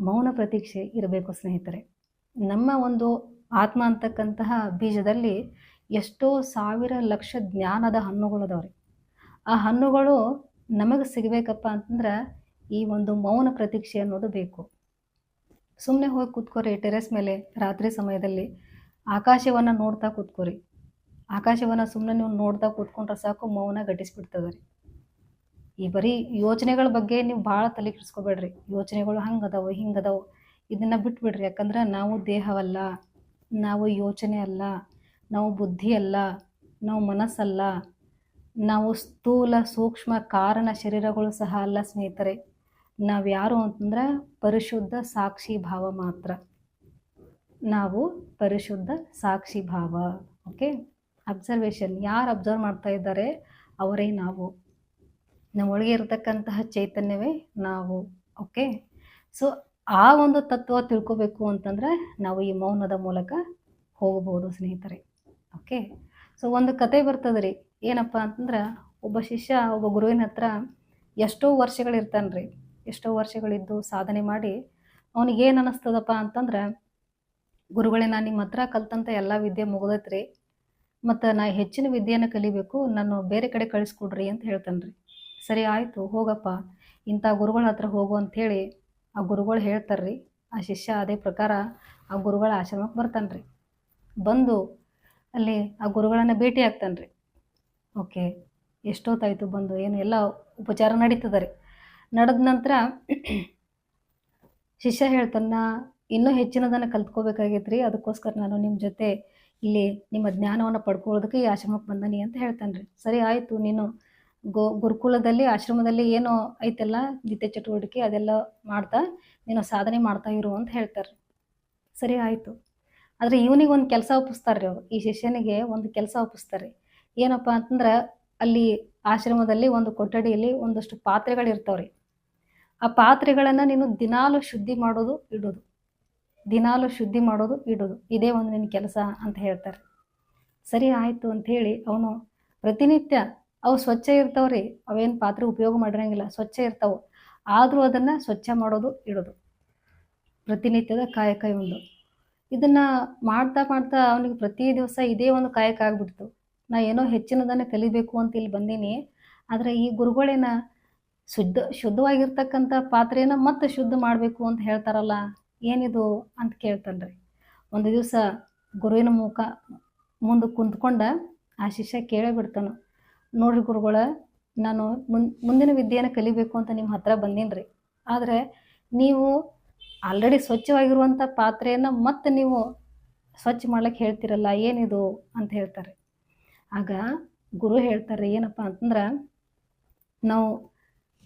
ಮೌನ ಪ್ರತೀಕ್ಷೆ ಇರಬೇಕು ಸ್ನೇಹಿತರೆ. ನಮ್ಮ ಒಂದು ಆತ್ಮ ಅಂತಕ್ಕಂತಹ ಬೀಜದಲ್ಲಿ ಎಷ್ಟೋ ಸಾವಿರ ಲಕ್ಷ ಜ್ಞಾನದ ಹಣ್ಣುಗಳು ಅದಾವ್ರಿ. ಆ ಹಣ್ಣುಗಳು ನಮಗೆ ಸಿಗಬೇಕಪ್ಪ ಅಂತಂದ್ರೆ ಈ ಒಂದು ಮೌನ ಪ್ರತೀಕ್ಷೆ ಅನ್ನೋದು ಬೇಕು. ಸುಮ್ಮನೆ ಹೋಗಿ ಕೂತ್ಕೋರಿ ಟೆರೆಸ್ ಮೇಲೆ ರಾತ್ರಿ ಸಮಯದಲ್ಲಿ. ಆಕಾಶವನ್ನು ನೋಡ್ತಾ ಕೂತ್ಕೋರಿ. ಆಕಾಶವನ್ನು ಸುಮ್ಮನೆ ನೀವು ನೋಡ್ತಾ ಕೂತ್ಕೊಂಡ್ರೆ ಸಾಕು ಮೌನ ಗಟ್ಟಿಸ್ಬಿಡ್ತದೆ ರೀ ಈ ಬರೀ ಯೋಚನೆಗಳ ಬಗ್ಗೆ ನೀವು ಭಾಳ ತಲೆ ಕೆಡಿಸ್ಕೋಬೇಡ್ರಿ. ಯೋಚನೆಗಳು ಹಂಗೆ ಅದಾವೆ ಹಿಂಗೆ ಅದಾವೆ ಇದನ್ನು ಬಿಟ್ಬಿಡ್ರಿ. ಯಾಕಂದ್ರೆ ನಾವು ದೇಹವಲ್ಲ, ನಾವು ಯೋಚನೆ ಅಲ್ಲ, ನಾವು ಬುದ್ಧಿ ಅಲ್ಲ, ನಾವು ಮನಸ್ಸಲ್ಲ, ನಾವು ಸ್ಥೂಲ ಸೂಕ್ಷ್ಮ ಕಾರಣ ಶರೀರಗಳು ಸಹ ಅಲ್ಲ ಸ್ನೇಹಿತರೆ. ನಾವು ಯಾರು ಅಂತಂದ್ರೆ ಪರಿಶುದ್ಧ ಸಾಕ್ಷಿ ಭಾವ ಮಾತ್ರ. ನಾವು ಪರಿಶುದ್ಧ ಸಾಕ್ಷಿ ಭಾವ ಓಕೆ ಅಬ್ಸರ್ವೇಷನ್ ಯಾರು ಅಬ್ಸರ್ವ್ ಮಾಡ್ತಾ ಇದ್ದಾರೆ ಅವರೇ ನಾವು. ನಮ್ಮೊಳಗೆ ಇರತಕ್ಕಂತಹ ಚೈತನ್ಯವೇ ನಾವು ಓಕೆ ಸೊ ಆ ಒಂದು ತತ್ವ ತಿಳ್ಕೋಬೇಕು ಅಂತಂದ್ರೆ ನಾವು ಈ ಮೌನದ ಮೂಲಕ ಹೋಗಬಹುದು ಸ್ನೇಹಿತರೆ ಓಕೆ ಸೊ ಒಂದು ಕತೆ ಬರ್ತದೆ ರೀ ಏನಪ್ಪ ಅಂತಂದ್ರೆ, ಒಬ್ಬ ಶಿಷ್ಯ ಒಬ್ಬ ಗುರುವಿನ ಹತ್ರ ಎಷ್ಟೋ ವರ್ಷಗಳಿರ್ತಾನೆ ರೀ ಎಷ್ಟೋ ವರ್ಷಗಳಿದ್ದು ಸಾಧನೆ ಮಾಡಿ ಅವನಿಗೆ ಏನು ಅನ್ನಿಸ್ತದಪ್ಪ ಅಂತಂದ್ರೆ, ಗುರುಗಳೇ ನಾನು ನಿಮ್ಮ ಹತ್ರ ಕಲ್ತಂಥ ಎಲ್ಲ ವಿದ್ಯೆ ಮುಗಿದೈತ್ರಿ, ಮತ್ತು ನಾ ಹೆಚ್ಚಿನ ವಿದ್ಯೆಯನ್ನು ಕಲಿಬೇಕು ನಾನು ಬೇರೆ ಕಡೆ ಕಳಿಸ್ಕೊಡ್ರಿ ಅಂತ ಹೇಳ್ತಾನೆ ರೀ ಸರಿ ಆಯಿತು, ಹೋಗಪ್ಪ, ಇಂಥ ಗುರುಗಳ ಹತ್ರ ಹೋಗು ಅಂಥೇಳಿ ಆ ಗುರುಗಳು ಹೇಳ್ತಾರೆ ರೀ ಆ ಶಿಷ್ಯ ಅದೇ ಪ್ರಕಾರ ಆ ಗುರುಗಳ ಆಶ್ರಮಕ್ಕೆ ಬರ್ತಾನೆ ರೀ ಬಂದು ಅಲ್ಲಿ ಆ ಗುರುಗಳನ್ನು ಭೇಟಿ ಆಗ್ತಾನೆ ರೀ ಓಕೆ, ಎಷ್ಟೊತ್ತಾಯಿತು ಬಂದು, ಏನು ಎಲ್ಲ ಉಪಚಾರ ನಡೀತದೆ ರೀ? ನಡೆದ ನಂತರ ಶಿಷ್ಯ ಹೇಳ್ತಾನ, ಇನ್ನೂ ಹೆಚ್ಚಿನದನ್ನು ಕಲ್ತ್ಕೋಬೇಕಾಗೈತ್ರಿ. ಅದಕ್ಕೋಸ್ಕರ ನಾನು ನಿಮ್ಮ ಜೊತೆ ಇಲ್ಲಿ ನಿಮ್ಮ ಜ್ಞಾನವನ್ನು ಪಡ್ಕೊಳ್ಳೋದಕ್ಕೆ ಈ ಆಶ್ರಮಕ್ಕೆ ಬಂದನಿ ಅಂತ ಹೇಳ್ತಾನೆ ರೀ ಸರಿ ಆಯಿತು, ನೀನು ಗೋ, ಗುರುಕುಲದಲ್ಲಿ, ಆಶ್ರಮದಲ್ಲಿ ಏನೋ ಐತೆಲ್ಲ ನಿತ್ಯ ಚಟುವಟಿಕೆ ಅದೆಲ್ಲ ಮಾಡ್ತಾ, ನೀನು ಸಾಧನೆ ಮಾಡ್ತಾ ಇರು ಅಂತ ಹೇಳ್ತಾರೆ ಸರಿ ಆಯಿತು. ಆದರೆ ಇವನಿಗೆ ಒಂದು ಕೆಲಸ ಒಪ್ಪಿಸ್ತಾರೆ ರೀ ಅವರು. ಈ ಶಿಷ್ಯನಿಗೆ ಒಂದು ಕೆಲಸ ಒಪ್ಪಿಸ್ತಾರೆ. ಏನಪ್ಪ ಅಂತಂದ್ರೆ ಅಲ್ಲಿ ಆಶ್ರಮದಲ್ಲಿ ಒಂದು ಕೊಠಡಿಯಲ್ಲಿ ಒಂದಷ್ಟು ಪಾತ್ರೆಗಳು ಇರ್ತಾವ್ರಿ ಆ ಪಾತ್ರೆಗಳನ್ನು ನೀನು ದಿನಾಲು ಶುದ್ಧಿ ಮಾಡೋದು, ಇಡೋದು. ದಿನಾಲು ಶುದ್ಧಿ ಮಾಡೋದು, ಇಡೋದು. ಇದೇ ಒಂದು ನಿನ್ನ ಕೆಲಸ ಅಂತ ಹೇಳ್ತಾರೆ. ಸರಿ ಆಯಿತು ಅಂಥೇಳಿ ಅವನು ಪ್ರತಿನಿತ್ಯ ಅವು ಸ್ವಚ್ಛ ಇರ್ತಾವ್ರಿ, ಅವೇನು ಪಾತ್ರೆ ಉಪಯೋಗ ಮಾಡಿರಂಗಿಲ್ಲ, ಸ್ವಚ್ಛ ಇರ್ತಾವೆ. ಆದರೂ ಅದನ್ನು ಸ್ವಚ್ಛ ಮಾಡೋದು, ಇಡೋದು. ಪ್ರತಿನಿತ್ಯದ ಕಾಯಕ ಒಂದು ಇದನ್ನು ಮಾಡ್ತಾ ಮಾಡ್ತಾ ಅವನಿಗೆ ಪ್ರತಿ ದಿವಸ ಇದೇ ಒಂದು ಕಾಯಕ ಆಗಿಬಿಡ್ತು. ನಾ ಏನೋ ಹೆಚ್ಚಿನದನ್ನು ಕಲಿಬೇಕು ಅಂತ ಇಲ್ಲಿ ಬಂದೀನಿ, ಆದರೆ ಈ ಗುರುಗಳೇನ ಶುದ್ಧ, ಶುದ್ಧವಾಗಿರ್ತಕ್ಕಂಥ ಪಾತ್ರೆನ ಮತ್ತೆ ಶುದ್ಧ ಮಾಡಬೇಕು ಅಂತ ಹೇಳ್ತಾರಲ್ಲ, ಏನಿದು ಅಂತ ಕೇಳ್ತಾನೆ ಒಂದು ದಿವಸ ಗುರುವಿನ ಮುಖ ಮುಂದೆ ಕುಂತ್ಕೊಂಡ ಆ ಶಿಷ್ಯ ಕೇಳೇ ಬಿಡ್ತಾನೆ, ನೋಡ್ರಿ ಗುರುಗಳ, ನಾನು ಮುನ್, ಮುಂದಿನ ವಿದ್ಯೆಯನ್ನು ಕಲಿಬೇಕು ಅಂತ ನಿಮ್ಮ ಹತ್ರ ಬಂದೀನಿ ರೀ ಆದರೆ ನೀವು ಆಲ್ರೆಡಿ ಸ್ವಚ್ಛವಾಗಿರುವಂಥ ಪಾತ್ರೆಯನ್ನು ಮತ್ತೆ ನೀವು ಸ್ವಚ್ಛ ಮಾಡ್ಲಿಕ್ಕೆ ಹೇಳ್ತಿರಲ್ಲ, ಏನಿದು? ಅಂತ ಹೇಳ್ತಾರೆ. ಆಗ ಗುರು ಹೇಳ್ತಾರೆ, ಏನಪ್ಪ ಅಂತಂದ್ರೆ, ನಾವು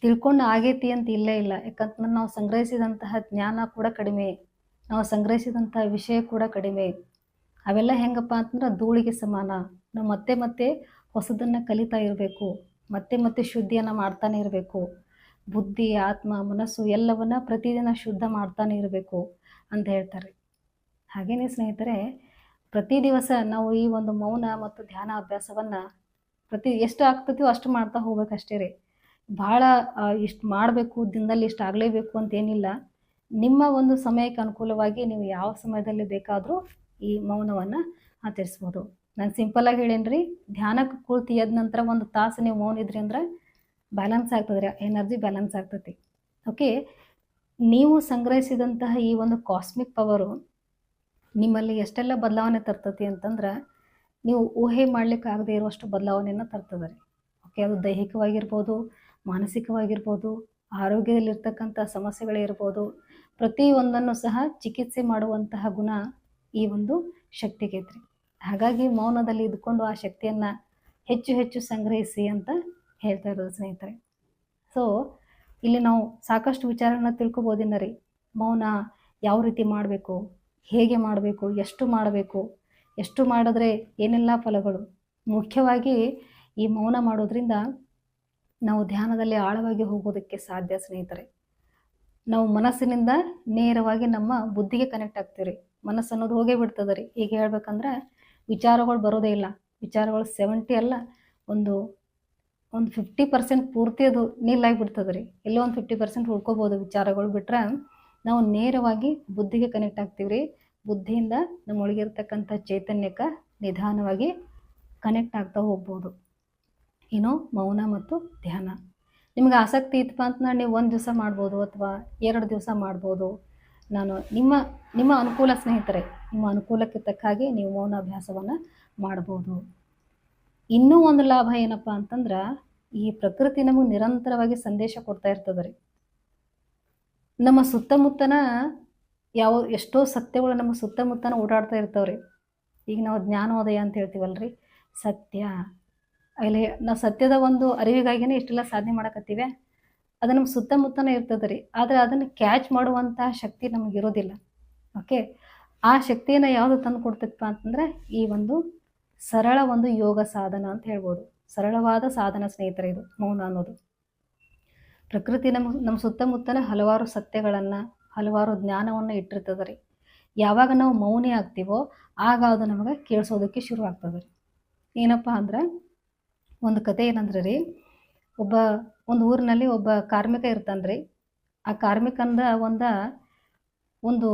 ತಿಳ್ಕೊಂಡು ಆಗೈತಿ ಅಂತ ಇಲ್ಲೇ ಇಲ್ಲ. ಯಾಕಂತಂದ್ರೆ ನಾವು ಸಂಗ್ರಹಿಸಿದಂತಹ ಜ್ಞಾನ ಕೂಡ ಕಡಿಮೆ. ನಾವು ಸಂಗ್ರಹಿಸಿದಂತಹ ವಿಷಯ ಕೂಡ ಕಡಿಮೆ. ಅವೆಲ್ಲ ಹೆಂಗಪ್ಪ ಅಂತಂದ್ರೆ ಧೂಳಿಗೆ ಸಮಾನ. ನಾವು ಮತ್ತೆ ಮತ್ತೆ ಹೊಸದನ್ನು ಕಲಿತಾ ಇರಬೇಕು. ಮತ್ತೆ ಮತ್ತೆ ಶುದ್ಧಿಯನ್ನು ಮಾಡ್ತಾನೆ ಇರಬೇಕು. ಬುದ್ಧಿ, ಆತ್ಮ, ಮನಸ್ಸು ಎಲ್ಲವನ್ನ ಪ್ರತಿದಿನ ಶುದ್ಧ ಮಾಡ್ತಾನೆ ಇರಬೇಕು ಅಂತ ಹೇಳ್ತಾರೆ. ಹಾಗೇನೇ ಸ್ನೇಹಿತರೆ, ಪ್ರತಿ ದಿವಸ ನಾವು ಈ ಒಂದು ಮೌನ ಮತ್ತು ಧ್ಯಾನ ಅಭ್ಯಾಸವನ್ನು ಪ್ರತಿ ಎಷ್ಟು ಆಗ್ತತಿಯೋ ಅಷ್ಟು ಮಾಡ್ತಾ ಹೋಗ್ಬೇಕಷ್ಟೇ ರೀ. ಭಾಳ ಇಷ್ಟು ಮಾಡಬೇಕು, ದಿನದಲ್ಲಿ ಇಷ್ಟು ಆಗಲೇಬೇಕು ಅಂತೇನಿಲ್ಲ. ನಿಮ್ಮ ಒಂದು ಸಮಯಕ್ಕೆ ಅನುಕೂಲವಾಗಿ ನೀವು ಯಾವ ಸಮಯದಲ್ಲಿ ಬೇಕಾದರೂ ಈ ಮೌನವನ್ನು ಆಚರಿಸ್ಬೋದು. ನಾನು ಸಿಂಪಲಾಗಿ ಹೇಳೇನಿ ರೀ ಧ್ಯಾನಕ್ಕೆ ಕುಳಿತು ಎದ್ದ ನಂತರ ಒಂದು ತಾಸು ನೀವು ಮೌನ ಇದ್ರಿ ಅಂದ್ರೆ ಬ್ಯಾಲೆನ್ಸ್ ಆಗ್ತದೆ ರೀ ಎನರ್ಜಿ ಬ್ಯಾಲೆನ್ಸ್ ಆಗ್ತೈತಿ. ಓಕೆ ನೀವು ಸಂಗ್ರಹಿಸಿದಂತಹ ಈ ಒಂದು ಕಾಸ್ಮಿಕ್ ಪವರು ನಿಮ್ಮಲ್ಲಿ ಎಷ್ಟೆಲ್ಲ ಬದಲಾವಣೆ ತರ್ತತಿ ಅಂತಂದ್ರೆ, ನೀವು ಊಹೆ ಮಾಡ್ಲಿಕ್ಕೆ ಆಗದೆ ಇರುವಷ್ಟು ಬದಲಾವಣೆಯನ್ನು ತರ್ತದೆ ರೀ ಓಕೆ ಅದು ದೈಹಿಕವಾಗಿರ್ಬೋದು ಮಾನಸಿಕವಾಗಿರ್ಬೋದು, ಆರೋಗ್ಯದಲ್ಲಿರ್ತಕ್ಕಂಥ ಸಮಸ್ಯೆಗಳಿರ್ಬೋದು ಪ್ರತಿಯೊಂದನ್ನು ಸಹ ಚಿಕಿತ್ಸೆ ಮಾಡುವಂತಹ ಗುಣ ಈ ಒಂದು ಶಕ್ತಿಗೆ ಐತ್ರಿ ಹಾಗಾಗಿ ಮೌನದಲ್ಲಿ ಇದ್ಕೊಂಡು ಆ ಶಕ್ತಿಯನ್ನು ಹೆಚ್ಚು ಹೆಚ್ಚು ಸಂಗ್ರಹಿಸಿ ಅಂತ ಹೇಳ್ತಾ ಇರೋದು ಸ್ನೇಹಿತರೆ. ಸೊ ಇಲ್ಲಿ ನಾವು ಸಾಕಷ್ಟು ವಿಚಾರಗಳನ್ನ ತಿಳ್ಕೊಬೋದಿನ ರೀ? ಮೌನ ಯಾವ ರೀತಿ ಮಾಡಬೇಕು, ಹೇಗೆ ಮಾಡಬೇಕು, ಎಷ್ಟು ಮಾಡಬೇಕು, ಎಷ್ಟು ಮಾಡಿದ್ರೆ ಏನೆಲ್ಲ ಫಲಗಳು? ಮುಖ್ಯವಾಗಿ ಈ ಮೌನ ಮಾಡೋದ್ರಿಂದ ನಾವು ಧ್ಯಾನದಲ್ಲಿ ಆಳವಾಗಿ ಹೋಗೋದಕ್ಕೆ ಸಾಧ್ಯ, ಸ್ನೇಹಿತರೆ. ನಾವು ಮನಸ್ಸಿನಿಂದ ನೇರವಾಗಿ ನಮ್ಮ ಬುದ್ಧಿಗೆ ಕನೆಕ್ಟ್ ಆಗ್ತೀವಿ ಮನಸ್ಸು ಅನ್ನೋದು ಹೋಗೇ ಬಿಡ್ತದೆ ರೀ. ಈಗ ಹೇಳ್ಬೇಕಂದ್ರೆ ವಿಚಾರಗಳು ಬರೋದೇ ಇಲ್ಲ. ವಿಚಾರಗಳು ಸೆವೆಂಟಿ ಅಲ್ಲ. ಒಂದು ಒಂದು ಫಿಫ್ಟಿ ಪರ್ಸೆಂಟ್ ಪೂರ್ತಿ ಅದು ನಿಲ್ಲಾಗಿ ಬಿಡ್ತದೆ ರೀ. ಎಲ್ಲೋ ಒಂದು ಫಿಫ್ಟಿ ಪರ್ಸೆಂಟ್ ಉಳ್ಕೋಬೋದು ವಿಚಾರಗಳು ಬಿಟ್ರೆ ನಾವು ನೇರವಾಗಿ ಬುದ್ಧಿಗೆ ಕನೆಕ್ಟ್ ಆಗ್ತೀವಿ ರೀ. ಬುದ್ಧಿಯಿಂದ ನಮ್ಮೊಳಗಿರ್ತಕ್ಕಂಥ ಚೈತನ್ಯಕ್ಕೆ ನಿಧಾನವಾಗಿ ಕನೆಕ್ಟ್ ಆಗ್ತಾ ಹೋಗ್ಬೋದು. ಏನು ಮೌನ ಮತ್ತು ಧ್ಯಾನ. ನಿಮ್ಗೆ ಆಸಕ್ತಿ ಇತ್ತಪ್ಪ ಅಂತ ನೀವು ಒಂದು ದಿವಸ ಮಾಡ್ಬೋದು ಅಥವಾ ಎರಡು ದಿವಸ ಮಾಡ್ಬೋದು. ನಾನು ನಿಮ್ಮ ನಿಮ್ಮ ಅನುಕೂಲ ಸ್ನೇಹಿತರೆ, ನಿಮ್ಮ ಅನುಕೂಲಕ್ಕೆ ತಕ್ಕ ಹಾಗೆ ನೀವು ಮೌನಾಭ್ಯಾಸವನ್ನು ಮಾಡ್ಬೋದು. ಇನ್ನೂ ಒಂದು ಲಾಭ ಏನಪ್ಪ ಅಂತಂದ್ರೆ, ಈ ಪ್ರಕೃತಿ ನಮಗೆ ನಿರಂತರವಾಗಿ ಸಂದೇಶ ಕೊಡ್ತಾ ಇರ್ತದೆ ರೀ ನಮ್ಮ ಸುತ್ತಮುತ್ತನ ಯಾವ, ಎಷ್ಟೋ ಸತ್ಯಗಳು ನಮ್ಮ ಸುತ್ತಮುತ್ತನ ಓಡಾಡ್ತಾ ಇರ್ತಾವ್ರಿ. ಈಗ ನಾವು ಜ್ಞಾನೋದಯ ಅಂತ ಹೇಳ್ತೀವಲ್ರಿ. ಸತ್ಯ. ಅಲ್ಲಿ ನಾವು ಸತ್ಯದ ಒಂದು ಅರಿವಿಗಾಗಿನೇ ಇಷ್ಟೆಲ್ಲ ಸಾಧನೆ ಮಾಡಕತ್ತೀವಿ. ಅದು ನಮ್ಮ ಸುತ್ತಮುತ್ತನೇ ಇರ್ತದೆ ರೀ. ಆದರೆ ಅದನ್ನು ಕ್ಯಾಚ್ ಮಾಡುವಂತಹ ಶಕ್ತಿ ನಮಗೆ ಇರೋದಿಲ್ಲ. ಓಕೆ ಆ ಶಕ್ತಿಯನ್ನು ಯಾವುದು ತಂದು ಕೊಡ್ತೈತಪ್ಪ ಅಂತಂದರೆ ಈ ಒಂದು ಸರಳ ಒಂದು ಯೋಗ ಸಾಧನ ಅಂತ ಹೇಳ್ಬೋದು. ಸರಳವಾದ ಸಾಧನ ಸ್ನೇಹಿತರೆ ಇದು ಮೌನ ಅನ್ನೋದು. ಪ್ರಕೃತಿ ನಮ್ಮ ನಮ್ಮ ಸುತ್ತಮುತ್ತಲ ಹಲವಾರು ಸತ್ಯಗಳನ್ನು, ಹಲವಾರು ಜ್ಞಾನವನ್ನು ಇಟ್ಟಿರ್ತದೆ ರೀ. ಯಾವಾಗ ನಾವು ಮೌನಿ ಆಗ್ತೀವೋ, ಆಗ ಅದು ನಮಗೆ ಕೇಳಿಸೋದಕ್ಕೆ ಶುರು ಆಗ್ತದೆ ರೀ. ಏನಪ್ಪ ಅಂದ್ರೆ ಒಂದು ಕತೆ ಏನಂದ್ರೆ ರೀ, ಒಬ್ಬ ಒಂದು ಊರಿನಲ್ಲಿ ಒಬ್ಬ ಕಾರ್ಮಿಕ ಇರ್ತಾನೆ ರೀ. ಆ ಕಾರ್ಮಿಕಂದ ಒಂದು ಒಂದು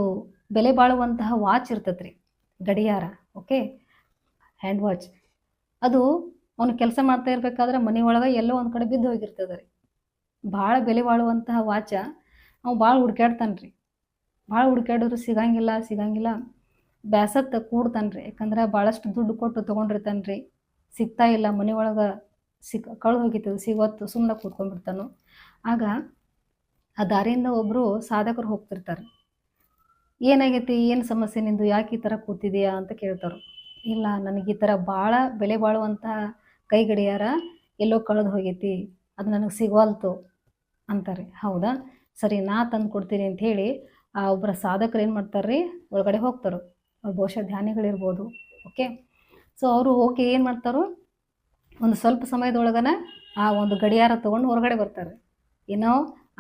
ಬೆಲೆ ಬಾಳುವಂತಹ ವಾಚ್ ಇರ್ತೈತೆ ರೀ, ಗಡಿಯಾರ ಓಕೆ ಹ್ಯಾಂಡ್ ವಾಚ್ ಅದು ಅವನು ಕೆಲಸ ಮಾಡ್ತಾ ಇರಬೇಕಾದ್ರೆ ಮನೆಯೊಳಗೆ ಎಲ್ಲೋ ಒಂದು ಕಡೆ ಬಿದ್ದು ಹೋಗಿರ್ತದೆ ರೀ. ಭಾಳ ಬೆಲೆ ಬಾಳುವಂತಹ ವಾಚ ಅವ್ನು ಭಾಳ ಹುಡ್ಕ್ಯಾಡ್ತಾನೆ ರೀ. ಭಾಳ ಹುಡ್ಕ್ಯಾಡಿದ್ರು ಸಿಗಂಗಿಲ್ಲ ಸಿಗಂಗಿಲ್ಲ. ಬ್ಯಾಸತ್ತ ಕೂಡ್ತಾನೆ ರೀ, ಯಾಕಂದ್ರೆ ಭಾಳಷ್ಟು ದುಡ್ಡು ಕೊಟ್ಟು ತೊಗೊಂಡಿರ್ತಾನೆ ರೀ. ಸಿಗ್ತಾ ಇಲ್ಲ, ಮನೆ ಒಳಗೆ ಸಿಕ್, ಕಳೆದು ಹೋಗಿತ್ತು ಸಿಗೋತ್ತು ಸುಮ್ಮನೆ ಕೂತ್ಕೊಂಡ್ಬಿಡ್ತಾನು. ಆಗ ಆ ದಾರಿಯಿಂದ ಒಬ್ಬರು ಸಾಧಕರು ಹೋಗ್ತಿರ್ತಾರೆ. ಏನಾಗೈತಿ, ಏನು ಸಮಸ್ಯೆ ನಿಂದು, ಯಾಕೆ ಈ ಥರ ಕೂತಿದೆಯಾ ಅಂತ ಕೇಳ್ತಾರೆ. ಇಲ್ಲ, ನನಗೆ ಈ ಥರ ಭಾಳ ಬೆಲೆ ಬಾಳುವಂಥ ಕೈ ಗಡಿಯಾರ ಎಲ್ಲೋ ಕಳೆದು ಹೋಗೈತಿ, ಅದು ನನಗೆ ಸಿಗೋಲ್ತು ಅಂತಾರೆ. ಹೌದಾ? ಸರಿ, ನಾ ತಂದು ಕೊಡ್ತೀನಿ ಅಂತ ಹೇಳಿ ಆ ಒಬ್ಬರ ಸಾಧಕರು ಏನು ಮಾಡ್ತಾರೆ ರೀ ಒಳಗಡೆ ಹೋಗ್ತಾರೆ. ಅವ್ರು ಬಹುಶಃ ಧ್ಯಾನಿಗಳಿರ್ಬೋದು, ಓಕೆ? ಸೊ ಅವರು ಹೋಗಿ ಏನು ಮಾಡ್ತಾರೋ, ಒಂದು ಸ್ವಲ್ಪ ಸಮಯದೊಳಗನ ಆ ಒಂದು ಗಡಿಯಾರ ತೊಗೊಂಡು ಹೊರಗಡೆ ಬರ್ತಾರೆ. ಏನೋ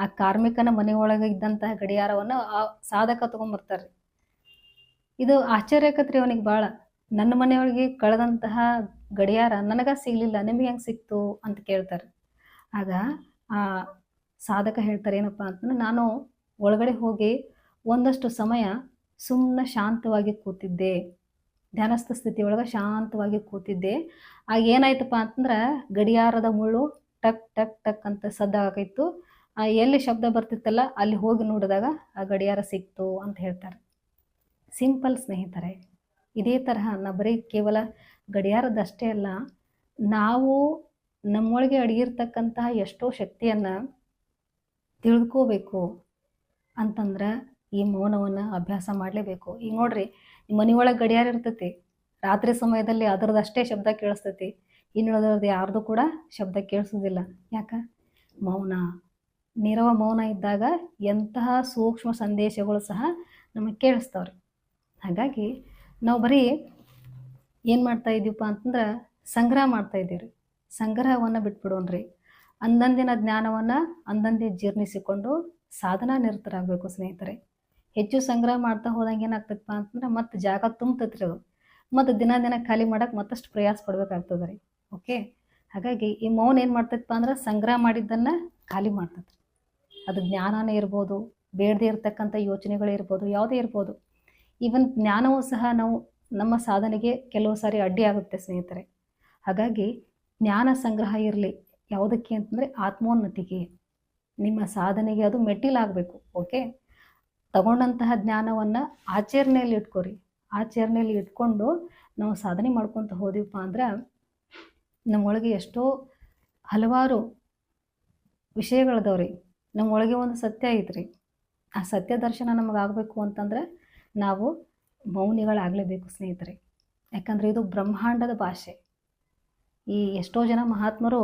ಆ ಕಾರ್ಮಿಕನ ಮನೆಯೊಳಗೆ ಇದ್ದಂತಹ ಗಡಿಯಾರವನ್ನು ಆ ಸಾಧಕ ತೊಗೊಂಡ್ಬರ್ತಾರೆ ಇದು ಆಶ್ಚರ್ಯಕತ್ರಿ ಅವನಿಗೆ ಭಾಳ ನನ್ನ ಮನೆಯೊಳಗೆ ಕಳೆದಂತಹ ಗಡಿಯಾರ ನನಗೆ ಸಿಗಲಿಲ್ಲ, ನಿಮಗೆ ಹೆಂಗೆ ಸಿಕ್ತು ಅಂತ ಕೇಳ್ತಾರೆ. ಆಗ ಆ ಸಾಧಕ ಹೇಳ್ತಾರೆ, ಏನಪ್ಪ ಅಂತಂದ್ರೆ, ನಾನು ಒಳಗಡೆ ಹೋಗಿ ಒಂದಷ್ಟು ಸಮಯ ಸುಮ್ಮನೆ ಶಾಂತವಾಗಿ ಕೂತಿದ್ದೆ. ಧ್ಯಾನಸ್ಥ ಸ್ಥಿತಿ ಒಳಗೆ ಶಾಂತವಾಗಿ ಕೂತಿದ್ದೆ. ಆಗ ಏನಾಯ್ತಪ್ಪ ಅಂತಂದ್ರೆ ಗಡಿಯಾರದ ಮುಳ್ಳು ಟಕ್ ಟಕ್ ಟಕ್ ಅಂತ ಸದ್ದಾಗೈತು ಆ, ಎಲ್ಲಿ ಶಬ್ದ ಬರ್ತಿತ್ತಲ್ಲ ಅಲ್ಲಿ ಹೋಗಿ ನೋಡಿದಾಗ ಆ ಗಡಿಯಾರ ಸಿಕ್ತು ಅಂತ ಹೇಳ್ತಾರೆ. ಸಿಂಪಲ್ ಸ್ನೇಹಿತರೆ, ಇದೇ ತರಹ ನಾ ಬರೀ ಕೇವಲ ಗಡಿಯಾರದಷ್ಟೇ ಅಲ್ಲ, ನಾವು ನಮ್ಮೊಳಗೆ ಅಡಗಿರ್ತಕ್ಕಂತಹ ಎಷ್ಟೋ ಶಕ್ತಿಯನ್ನು ತಿಳ್ಕೋಬೇಕು ಅಂತಂದ್ರೆ ಈ ಮೌನವನ್ನು ಅಭ್ಯಾಸ ಮಾಡಲೇಬೇಕು. ಈಗ ನೋಡ್ರಿ ಮನೆಯೊಳಗೆ ಗಡಿಯಾರ ಇರ್ತೈತಿ. ರಾತ್ರಿ ಸಮಯದಲ್ಲಿ ಅದರದಷ್ಟೇ ಶಬ್ದ ಕೇಳಿಸ್ತೈತಿ. ಇನ್ನುಳಿದ್ರದ್ದು ಯಾರ್ದು ಕೂಡ ಶಬ್ದ ಕೇಳಿಸೋದಿಲ್ಲ. ಯಾಕ? ಮೌನ. ನೀರವ ಮೌನ ಇದ್ದಾಗ ಎಂತಹ ಸೂಕ್ಷ್ಮ ಸಂದೇಶಗಳು ಸಹ ನಮಗೆ ಕೇಳಿಸ್ತಾವ್ರಿ. ಹಾಗಾಗಿ ನಾವು ಬರೀ ಏನು ಮಾಡ್ತಾ ಇದ್ದೀವಪ್ಪ ಅಂತಂದ್ರೆ ಸಂಗ್ರಹ ಮಾಡ್ತಾ ಇದ್ದೀವಿ ರೀ ಸಂಗ್ರಹವನ್ನು ಬಿಟ್ಬಿಡೋಣ್ರಿ. ಅಂದಂದಿನ ಜ್ಞಾನವನ್ನು ಅಂದಂದೇ ಜೀರ್ಣಿಸಿಕೊಂಡು ಸಾಧನಾ ನಿರತರಾಗಬೇಕು ಸ್ನೇಹಿತರೆ. ಹೆಚ್ಚು ಸಂಗ್ರಹ ಮಾಡ್ತಾ ಹೋದಂಗೆ ಏನಾಗ್ತದಪ್ಪ ಅಂತಂದ್ರೆ ಮತ್ತೆ ಜಾಗ ತುಂಬತೈತ್ರಿ ಅದು. ಮತ್ತು ದಿನ ದಿನ ಖಾಲಿ ಮಾಡಕ್ಕೆ ಮತ್ತಷ್ಟು ಪ್ರಯಾಸ ಪಡ್ಬೇಕಾಗ್ತದೆ ರೀ. ಓಕೆ ಹಾಗಾಗಿ ಈ ಮೌನ ಏನು ಮಾಡ್ತೈತಪ್ಪ ಅಂದ್ರೆ ಸಂಗ್ರಹ ಮಾಡಿದ್ದನ್ನು ಖಾಲಿ ಮಾಡ್ತೈತೆ ಅದು ಜ್ಞಾನನೇ ಇರ್ಬೋದು, ಬೇಡದೇ ಇರತಕ್ಕಂಥ ಯೋಚನೆಗಳು ಇರ್ಬೋದು, ಯಾವುದೇ ಇರ್ಬೋದು. ಈವನ್ ಜ್ಞಾನವೂ ಸಹ ನಾವು ನಮ್ಮ ಸಾಧನೆಗೆ ಕೆಲವು ಸಾರಿ ಅಡ್ಡಿ ಆಗುತ್ತೆ ಸ್ನೇಹಿತರೆ. ಹಾಗಾಗಿ ಜ್ಞಾನ ಸಂಗ್ರಹ ಇರಲಿ ಯಾವುದಕ್ಕೆ ಅಂತಂದರೆ ಆತ್ಮೋನ್ನತಿಗೆ. ನಿಮ್ಮ ಸಾಧನೆಗೆ ಅದು ಮೆಟ್ಟಿಲಾಗಬೇಕು. ಓಕೆ ತಗೊಂಡಂತಹ ಜ್ಞಾನವನ್ನು ಆಚರಣೆಯಲ್ಲಿ ಇಟ್ಕೊರಿ. ಆಚರಣೆಯಲ್ಲಿ ಇಟ್ಕೊಂಡು ನಾವು ಸಾಧನೆ ಮಾಡ್ಕೊತ ಹೋದಿವಪ್ಪ ಅಂದ್ರೆ ನಮ್ಮೊಳಗೆ ಎಷ್ಟೋ ಹಲವಾರು ವಿಷಯಗಳದವ್ರಿ. ನಮ್ಮೊಳಗೆ ಒಂದು ಸತ್ಯ ಐತ್ರಿ. ಆ ಸತ್ಯ ದರ್ಶನ ನಮಗೆ ಆಗಬೇಕು ಅಂತಂದ್ರೆ ನಾವು ಮೌನಿಗಳಾಗಲೇಬೇಕು ಸ್ನೇಹಿತರೆ. ಯಾಕಂದ್ರೆ ಇದು ಬ್ರಹ್ಮಾಂಡದ ಭಾಷೆ. ಈ ಎಷ್ಟೋ ಜನ ಮಹಾತ್ಮರು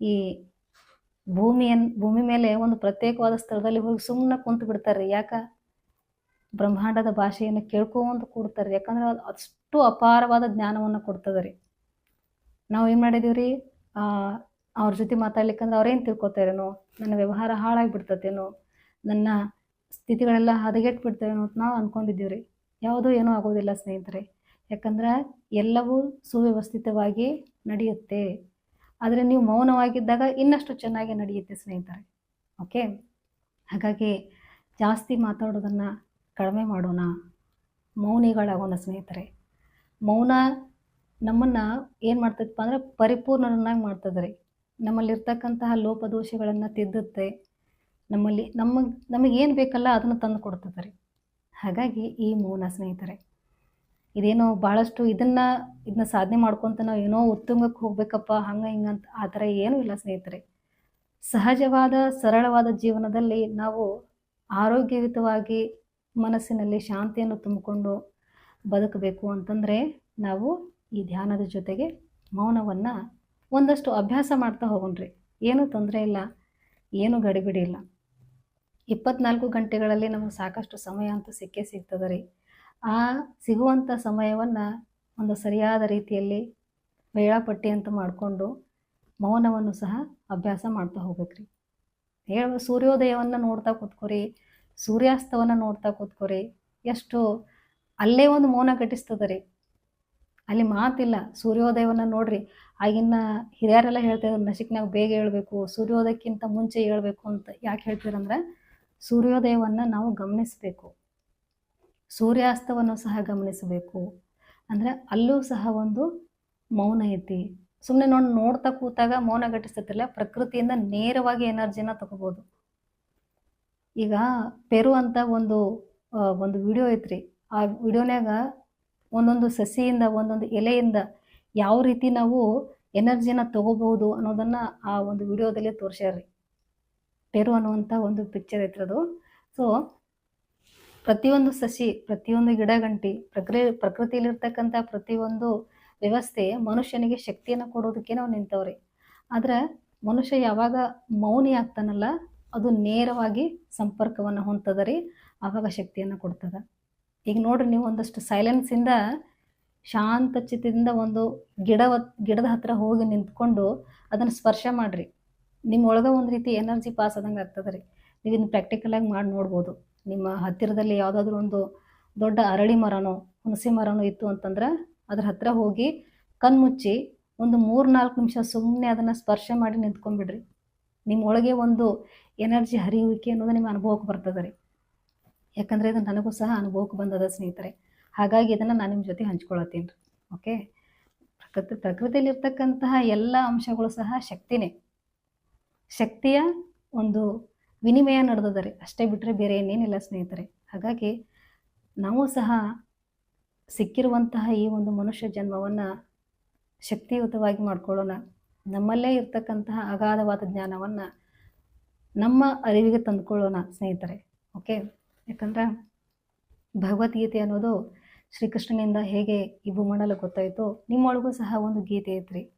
ಈ ಭೂಮಿಯನ್, ಭೂಮಿ ಮೇಲೆ ಒಂದು ಪ್ರತ್ಯೇಕವಾದ ಸ್ಥಳದಲ್ಲಿ ಹೋಗಿ ಸುಮ್ಮನೆ ಕುಂತು ಬಿಡ್ತಾರೆ ಯಾಕ? ಬ್ರಹ್ಮಾಂಡದ ಭಾಷೆಯನ್ನು ಕೇಳ್ಕೊಂಡು ಕೂಡ್ತಾರೆ ಯಾಕಂದ್ರೆ ಅದು ಅಷ್ಟು ಅಪಾರವಾದ ಜ್ಞಾನವನ್ನು ಕೊಡ್ತದೆ ರೀ ನಾವು ಏನು ಮಾಡಿದೀವಿ ರೀ ಅವ್ರ ಜೊತೆ ಮಾತಾಡ್ಲಿಕ್ಕಂದ್ರೆ ಅವ್ರೇನು ತಿಳ್ಕೊತಾರೇನೋ ನನ್ನ ವ್ಯವಹಾರ ಹಾಳಾಗಿ ಹಾಳಾಗಿಬಿಡ್ತತೇನೋ ನನ್ನ ಸ್ಥಿತಿಗಳೆಲ್ಲ ಹದಗೆಟ್ಟು ಬಿಡ್ತೇವೇನೋ ಅಂತ ನಾವು ರೀ ಯಾವುದೂ ಏನೂ ಆಗೋದಿಲ್ಲ ಸ್ನೇಹಿತರೆ. ಯಾಕಂದ್ರೆ ಎಲ್ಲವೂ ಸುವ್ಯವಸ್ಥಿತವಾಗಿ ನಡೆಯುತ್ತೆ. ಆದರೆ ನೀವು ಮೌನವಾಗಿದ್ದಾಗ ಇನ್ನಷ್ಟು ಚೆನ್ನಾಗಿ ನಡೆಯುತ್ತೆ ಸ್ನೇಹಿತರೆ. ಓಕೆ ಹಾಗಾಗಿ ಜಾಸ್ತಿ ಮಾತಾಡೋದನ್ನು ಕಡಿಮೆ ಮಾಡೋಣ. ಮೌನಿಗಳಾಗೋಣ ಸ್ನೇಹಿತರೆ. ಮೌನ ನಮ್ಮನ್ನು ಏನು ಮಾಡ್ತೈತಪ್ಪ ಅಂದರೆ ಪರಿಪೂರ್ಣರನ್ನಾಗಿ ಮಾಡ್ತದೆ ನಮ್ಮಲ್ಲಿರ್ತಕ್ಕಂತಹ ಲೋಪದೋಷಗಳನ್ನು ತಿದ್ದುತ್ತೆ. ನಮ್ಮಲ್ಲಿ ನಮಗೆ ನಮಗೇನು ಬೇಕಲ್ಲ ಅದನ್ನು ತಂದು ಕೊಡ್ತದೆ ರೀ ಹಾಗಾಗಿ ಈ ಮೌನ ಸ್ನೇಹಿತರೆ. ಇದೇನೋ ಭಾಳಷ್ಟು ಇದನ್ನು ಇದನ್ನ ಸಾಧನೆ ಮಾಡ್ಕೊತ ನಾವು ಏನೋ ಉತ್ತುಂಗಕ್ಕೆ ಹೋಗ್ಬೇಕಪ್ಪ, ಹಂಗೆ ಹಿಂಗೆ ಅಂತ ಆ ಥರ ಏನೂ ಇಲ್ಲ ಸ್ನೇಹಿತರೆ. ಸಹಜವಾದ, ಸರಳವಾದ ಜೀವನದಲ್ಲಿ ನಾವು ಆರೋಗ್ಯಯುತವಾಗಿ ಮನಸ್ಸಿನಲ್ಲಿ ಶಾಂತಿಯನ್ನು ತುಂಬಿಕೊಂಡು ಬದುಕಬೇಕು ಅಂತಂದರೆ ನಾವು ಈ ಧ್ಯಾನದ ಜೊತೆಗೆ ಮೌನವನ್ನು ಒಂದಷ್ಟು ಅಭ್ಯಾಸ ಮಾಡ್ತಾ ಹೋಗೋಣ್ರಿ. ಏನೂ ತೊಂದರೆ ಇಲ್ಲ, ಏನೂ ಗಡಿಬಿಡಿ ಇಲ್ಲ. ಇಪ್ಪತ್ನಾಲ್ಕು ಗಂಟೆಗಳಲ್ಲಿ ನಮಗೆ ಸಾಕಷ್ಟು ಸಮಯ ಅಂತೂ ಸಿಕ್ಕೇ ಸಿಗ್ತದೆ ರೀ. ಆ ಸಿಗುವಂಥ ಸಮಯವನ್ನು ಒಂದು ಸರಿಯಾದ ರೀತಿಯಲ್ಲಿ ವೇಳಾಪಟ್ಟಿ ಅಂತ ಮಾಡಿಕೊಂಡು ಮೌನವನ್ನು ಸಹ ಅಭ್ಯಾಸ ಮಾಡ್ತಾ ಹೋಗ್ಬೇಕ್ರಿ. ಹೇಳುವ ಸೂರ್ಯೋದಯವನ್ನು ನೋಡ್ತಾ ಕೂತ್ಕೊರಿ, ಸೂರ್ಯಾಸ್ತವನ್ನು ನೋಡ್ತಾ ಕೂತ್ಕೊರಿ, ಎಷ್ಟು ಅಲ್ಲೇ ಒಂದು ಮೌನ ಘಟಿಸ್ತದೆ ರೀ. ಅಲ್ಲಿ ಮಾತಿಲ್ಲ, ಸೂರ್ಯೋದಯವನ್ನು ನೋಡ್ರಿ. ಆಗಿನ ಹಿರಿಯರೆಲ್ಲ ಹೇಳ್ತಿದ್ರು ನಶಿಕ್ನಾಗ ಬೇಗ ಹೇಳ್ಬೇಕು ಸೂರ್ಯೋದಯಕ್ಕಿಂತ ಮುಂಚೆ ಹೇಳ್ಬೇಕು ಅಂತ ಯಾಕೆ ಹೇಳ್ತೀರಂದ್ರೆ ಸೂರ್ಯೋದಯವನ್ನು ನಾವು ಗಮನಿಸಬೇಕು. ಸೂರ್ಯಾಸ್ತವನ್ನು ಸಹ ಗಮನಿಸಬೇಕು. ಅಂದರೆ ಅಲ್ಲೂ ಸಹ ಒಂದು ಮೌನ ಐತಿ. ಸುಮ್ಮನೆ ನೋಡಿ, ನೋಡ್ತಾ ಕೂತಾಗ ಮೌನ ಘಟಿಸ್ತೈತಿಲ್ಲ, ಪ್ರಕೃತಿಯಿಂದ ನೇರವಾಗಿ ಎನರ್ಜಿನ ತಗೋಬೋದು. ಈಗ ಪೆರು ಅಂತ ಒಂದು ಒಂದು ವಿಡಿಯೋ ಐತ್ರಿ. ಆ ವಿಡಿಯೋನಾಗ ಒಂದೊಂದು ಸಸಿಯಿಂದ, ಒಂದೊಂದು ಎಲೆಯಿಂದ ಯಾವ ರೀತಿ ನಾವು ಎನರ್ಜಿನ ತಗೋಬಹುದು ಅನ್ನೋದನ್ನ ಆ ಒಂದು ವಿಡಿಯೋದಲ್ಲಿ ತೋರಿಸ್ಯಾರ್ರಿ. ಪೆರು ಅನ್ನುವಂಥ ಒಂದು ಪಿಕ್ಚರ್ ಐತ್ರಿ ಅದು. ಸೊ ಪ್ರತಿಯೊಂದು ಸಸಿ, ಪ್ರತಿಯೊಂದು ಗಿಡಗಂಟಿ ಪ್ರಕೃ ಪ್ರಕೃತಿಯಲ್ಲಿರ್ತಕ್ಕಂಥ ಪ್ರತಿಯೊಂದು ವ್ಯವಸ್ಥೆ ಮನುಷ್ಯನಿಗೆ ಶಕ್ತಿಯನ್ನು ಕೊಡೋದಕ್ಕೆ ನಾವು ನಿಂತವ್ರಿ. ಆದ್ರೆ ಮನುಷ್ಯ ಯಾವಾಗ ಮೌನಿ ಆಗ್ತಾನಲ್ಲ, ಅದು ನೇರವಾಗಿ ಸಂಪರ್ಕವನ್ನು ಹೊಂತದ ರೀ, ಆವಾಗ ಶಕ್ತಿಯನ್ನು ಕೊಡ್ತದ. ಈಗ ನೋಡ್ರಿ ನೀವು ಒಂದಷ್ಟು ಸೈಲೆನ್ಸಿಂದ ಶಾಂತ ಚಿತ್ತದಿಂದ ಒಂದು ಗಿಡ ಗಿಡದ ಹತ್ರ ಹೋಗಿ ನಿಂತ್ಕೊಂಡು ಅದನ್ನು ಸ್ಪರ್ಶ ಮಾಡಿರಿ. ನಿಮ್ಮ ಒಳಗೆ ಒಂದು ರೀತಿ ಎನರ್ಜಿ ಪಾಸ್ ಆದಂಗೆ ಆಗ್ತದೆ ರೀ. ನೀವು ಇದನ್ನ ಪ್ರಾಕ್ಟಿಕಲಾಗಿ ಮಾಡಿ ನೋಡ್ಬೋದು. ನಿಮ್ಮ ಹತ್ತಿರದಲ್ಲಿ ಯಾವುದಾದ್ರೂ ಒಂದು ದೊಡ್ಡ ಅರಳಿ ಮರನೋ, ಹುಣಸೆ ಮರನೋ ಇತ್ತು ಅಂತಂದ್ರೆ ಅದ್ರ ಹತ್ರ ಹೋಗಿ ಕಣ್ಮುಚ್ಚಿ ಒಂದು ಮೂರು ನಾಲ್ಕು ನಿಮಿಷ ಸುಮ್ಮನೆ ಅದನ್ನು ಸ್ಪರ್ಶ ಮಾಡಿ ನಿಂತ್ಕೊಂಡ್ಬಿಡ್ರಿ. ನಿಮ್ಮೊಳಗೆ ಒಂದು ಎನರ್ಜಿ ಹರಿಯುವಿಕೆ ಅನ್ನೋದು ನಿಮ್ಮ ಅನುಭವಕ್ಕೆ ಬರ್ತದೆ ರೀ. ಯಾಕಂದರೆ ಇದು ನನಗೂ ಸಹ ಅನುಭವಕ್ಕೆ ಬಂದದ ಸ್ನೇಹಿತರೆ. ಹಾಗಾಗಿ ಇದನ್ನು ನಾನು ನಿಮ್ಮ ಜೊತೆ ಹಂಚ್ಕೊಳತ್ತೀನಿ ರೀ. ಓಕೆ? ಪ್ರಕೃತಿ, ಪ್ರಕೃತಿಯಲ್ಲಿರ್ತಕ್ಕಂತಹ ಎಲ್ಲ ಅಂಶಗಳು ಸಹ ಶಕ್ತಿನೇ. ಶಕ್ತಿಯ ಒಂದು ವಿನಿಮಯ ನಡೆದದರಿ ಅಷ್ಟೇ ಬಿಟ್ಟರೆ ಬೇರೆ ಏನೇನಿಲ್ಲ ಸ್ನೇಹಿತರೆ. ಹಾಗಾಗಿ ನಾವು ಸಹ ಸಿಕ್ಕಿರುವಂತಹ ಈ ಒಂದು ಮನುಷ್ಯ ಜನ್ಮವನ್ನು ಶಕ್ತಿಯುತವಾಗಿ ಮಾಡಿಕೊಳ್ಳೋಣ. ನಮ್ಮಲ್ಲೇ ಇರ್ತಕ್ಕಂತಹ ಅಗಾಧವಾದ ಜ್ಞಾನವನ್ನು ನಮ್ಮ ಅರಿವಿಗೆ ತಂದುಕೊಳ್ಳೋಣ ಸ್ನೇಹಿತರೆ. ಓಕೆ? ಯಾಕಂದ್ರೆ ಭಗವದ್ಗೀತೆ ಅನ್ನೋದು ಶ್ರೀಕೃಷ್ಣನಿಂದ ಹೇಗೆ ಈ ಭೂಮಂಡಲ ಗೊತ್ತಾಯಿತು ನಿಮ್ಮೊಳಗೂ ಸಹ ಒಂದು ಗೀತೆ ಐತ್ರಿ.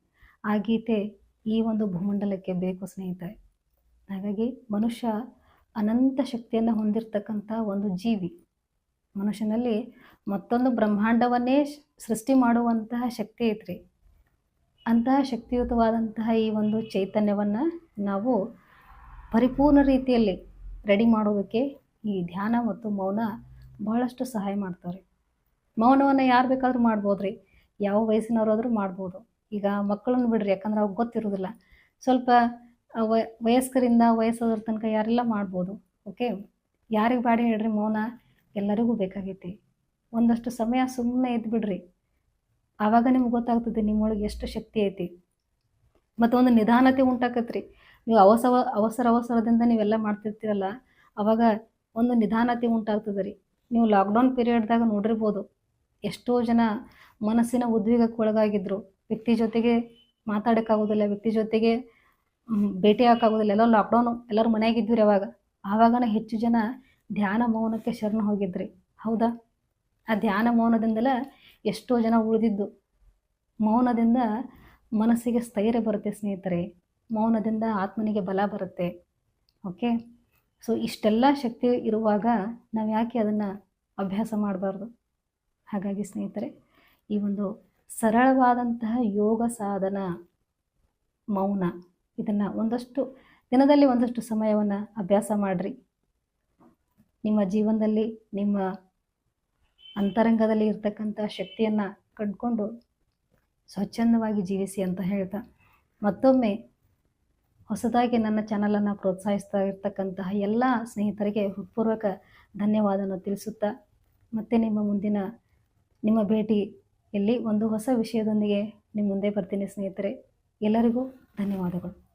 ಆ ಗೀತೆ ಈ ಒಂದು ಭೂಮಂಡಲಕ್ಕೆ ಬೇಕು ಸ್ನೇಹಿತರೆ. ಹಾಗಾಗಿ ಮನುಷ್ಯ ಅನಂತ ಶಕ್ತಿಯನ್ನು ಹೊಂದಿರತಕ್ಕಂಥ ಒಂದು ಜೀವಿ. ಮನುಷ್ಯನಲ್ಲಿ ಮತ್ತೊಂದು ಬ್ರಹ್ಮಾಂಡವನ್ನೇ ಸೃಷ್ಟಿ ಮಾಡುವಂತಹ ಶಕ್ತಿ ಐತ್ರಿ. ಅಂತಹ ಶಕ್ತಿಯುತವಾದಂತಹ ಈ ಒಂದು ಚೈತನ್ಯವನ್ನು ನಾವು ಪರಿಪೂರ್ಣ ರೀತಿಯಲ್ಲಿ ರೆಡಿ ಮಾಡೋದಕ್ಕೆ ಈ ಧ್ಯಾನ ಮತ್ತು ಮೌನ ಬಹಳಷ್ಟು ಸಹಾಯ ಮಾಡ್ತಾವ್ರಿ. ಮೌನವನ್ನು ಯಾರು ಬೇಕಾದರೂ ಮಾಡ್ಬೋದು ರೀ ಯಾವ ವಯಸ್ಸಿನವರಾದರೂ ಮಾಡ್ಬೋದು. ಈಗ ಮಕ್ಕಳನ್ನು ಬಿಡ್ರಿ ಯಾಕಂದ್ರೆ ಅವ್ರಿಗೆ ಗೊತ್ತಿರೋದಿಲ್ಲ. ಸ್ವಲ್ಪ ವಯ, ವಯಸ್ಕರಿಂದ ವಯಸ್ಸಾದ್ರ ತನಕ ಯಾರೆಲ್ಲ ಮಾಡ್ಬೋದು ಓಕೆ ಯಾರಿಗೆ ಬಾಡಿ ಹೇಳ್ರಿ ಮೌನ, ಎಲ್ಲರಿಗೂ ಬೇಕಾಗೈತಿ. ಒಂದಷ್ಟು ಸಮಯ ಸುಮ್ಮನೆ ಇದ್ಬಿಡ್ರಿ ಆವಾಗ ನಿಮ್ಗೆ ಗೊತ್ತಾಗ್ತದೆ ನಿಮ್ಮೊಳಗೆ ಎಷ್ಟು ಶಕ್ತಿ ಐತಿ. ಮತ್ತು ಒಂದು ನಿಧಾನತೆ ಉಂಟಾಕತ್ರಿ. ನೀವು ಅವಸವ, ಅವಸರ, ಅವಸರದಿಂದ ನೀವೆಲ್ಲ ಮಾಡ್ತಿರ್ತೀರಲ್ಲ, ಅವಾಗ ಒಂದು ನಿಧಾನತೆ ಉಂಟಾಗ್ತದೆ ರೀ. ನೀವು ಲಾಕ್ಡೌನ್ ಪೀರಿಯಡ್ದಾಗ ನೋಡಿರ್ಬೋದು, ಎಷ್ಟೋ ಜನ ಮನಸ್ಸಿನ ಉದ್ವೇಗಕ್ಕೆ ಒಳಗಾಗಿದ್ದರು ವ್ಯಕ್ತಿ ಜೊತೆಗೆ ಮಾತಾಡೋಕ್ಕಾಗೋದಿಲ್ಲ, ವ್ಯಕ್ತಿ ಜೊತೆಗೆ ಭೇಟಿ ಆಗೋಕ್ಕಾಗೋದಿಲ್ಲ ಎಲ್ಲೋ ಲಾಕ್ಡೌನು ಎಲ್ಲರೂ ಮನೆಯಾಗಿದ್ವಿ ಅವಾಗ. ಆವಾಗನ ಹೆಚ್ಚು ಜನ ಧ್ಯಾನ ಮೌನಕ್ಕೆ ಶರಣ ಹೋಗಿದ್ರಿ. ಹೌದಾ? ಆ ಧ್ಯಾನ ಮೌನದಿಂದಲೇ ಎಷ್ಟೋ ಜನ ಉಳಿದಿದ್ದು. ಮೌನದಿಂದ ಮನಸ್ಸಿಗೆ ಸ್ಥೈರ್ಯ ಬರುತ್ತೆ ಸ್ನೇಹಿತರೆ. ಮೌನದಿಂದ ಆತ್ಮನಿಗೆ ಬಲ ಬರುತ್ತೆ. ಓಕೆ? ಸೊ ಇಷ್ಟೆಲ್ಲ ಶಕ್ತಿ ಇರುವಾಗ ನಾವು ಯಾಕೆ ಅದನ್ನು ಅಭ್ಯಾಸ ಮಾಡಬಾರ್ದು? ಹಾಗಾಗಿ ಸ್ನೇಹಿತರೆ, ಈ ಒಂದು ಸರಳವಾದಂತಹ ಯೋಗ ಸಾಧನ ಮೌನ. ಇದನ್ನು ಒಂದಷ್ಟು ದಿನದಲ್ಲಿ ಒಂದಷ್ಟು ಸಮಯವನ್ನು ಅಭ್ಯಾಸ ಮಾಡಿರಿ. ನಿಮ್ಮ ಜೀವನದಲ್ಲಿ, ನಿಮ್ಮ ಅಂತರಂಗದಲ್ಲಿ ಇರ್ತಕ್ಕಂಥ ಶಕ್ತಿಯನ್ನು ಕಂಡುಕೊಂಡು ಸ್ವಚ್ಛಂದವಾಗಿ ಜೀವಿಸಿ ಅಂತ ಹೇಳ್ತಾ, ಮತ್ತೊಮ್ಮೆ ಹೊಸದಾಗಿ ನನ್ನ ಚಾನಲನ್ನು ಪ್ರೋತ್ಸಾಹಿಸ್ತಾ ಇರ್ತಕ್ಕಂತಹ ಎಲ್ಲ ಸ್ನೇಹಿತರಿಗೆ ಹೃತ್ಪೂರ್ವಕ ಧನ್ಯವಾದವನ್ನು ತಿಳಿಸುತ್ತಾ, ಮತ್ತೆ ನಿಮ್ಮ ಮುಂದಿನ, ನಿಮ್ಮ ಭೇಟಿಯಲ್ಲಿ ಒಂದು ಹೊಸ ವಿಷಯದೊಂದಿಗೆ ನಿಮ್ಮ ಮುಂದೆ ಬರ್ತೀನಿ ಸ್ನೇಹಿತರೆ. ಎಲ್ಲರಿಗೂ ಧನ್ಯವಾದಗಳು.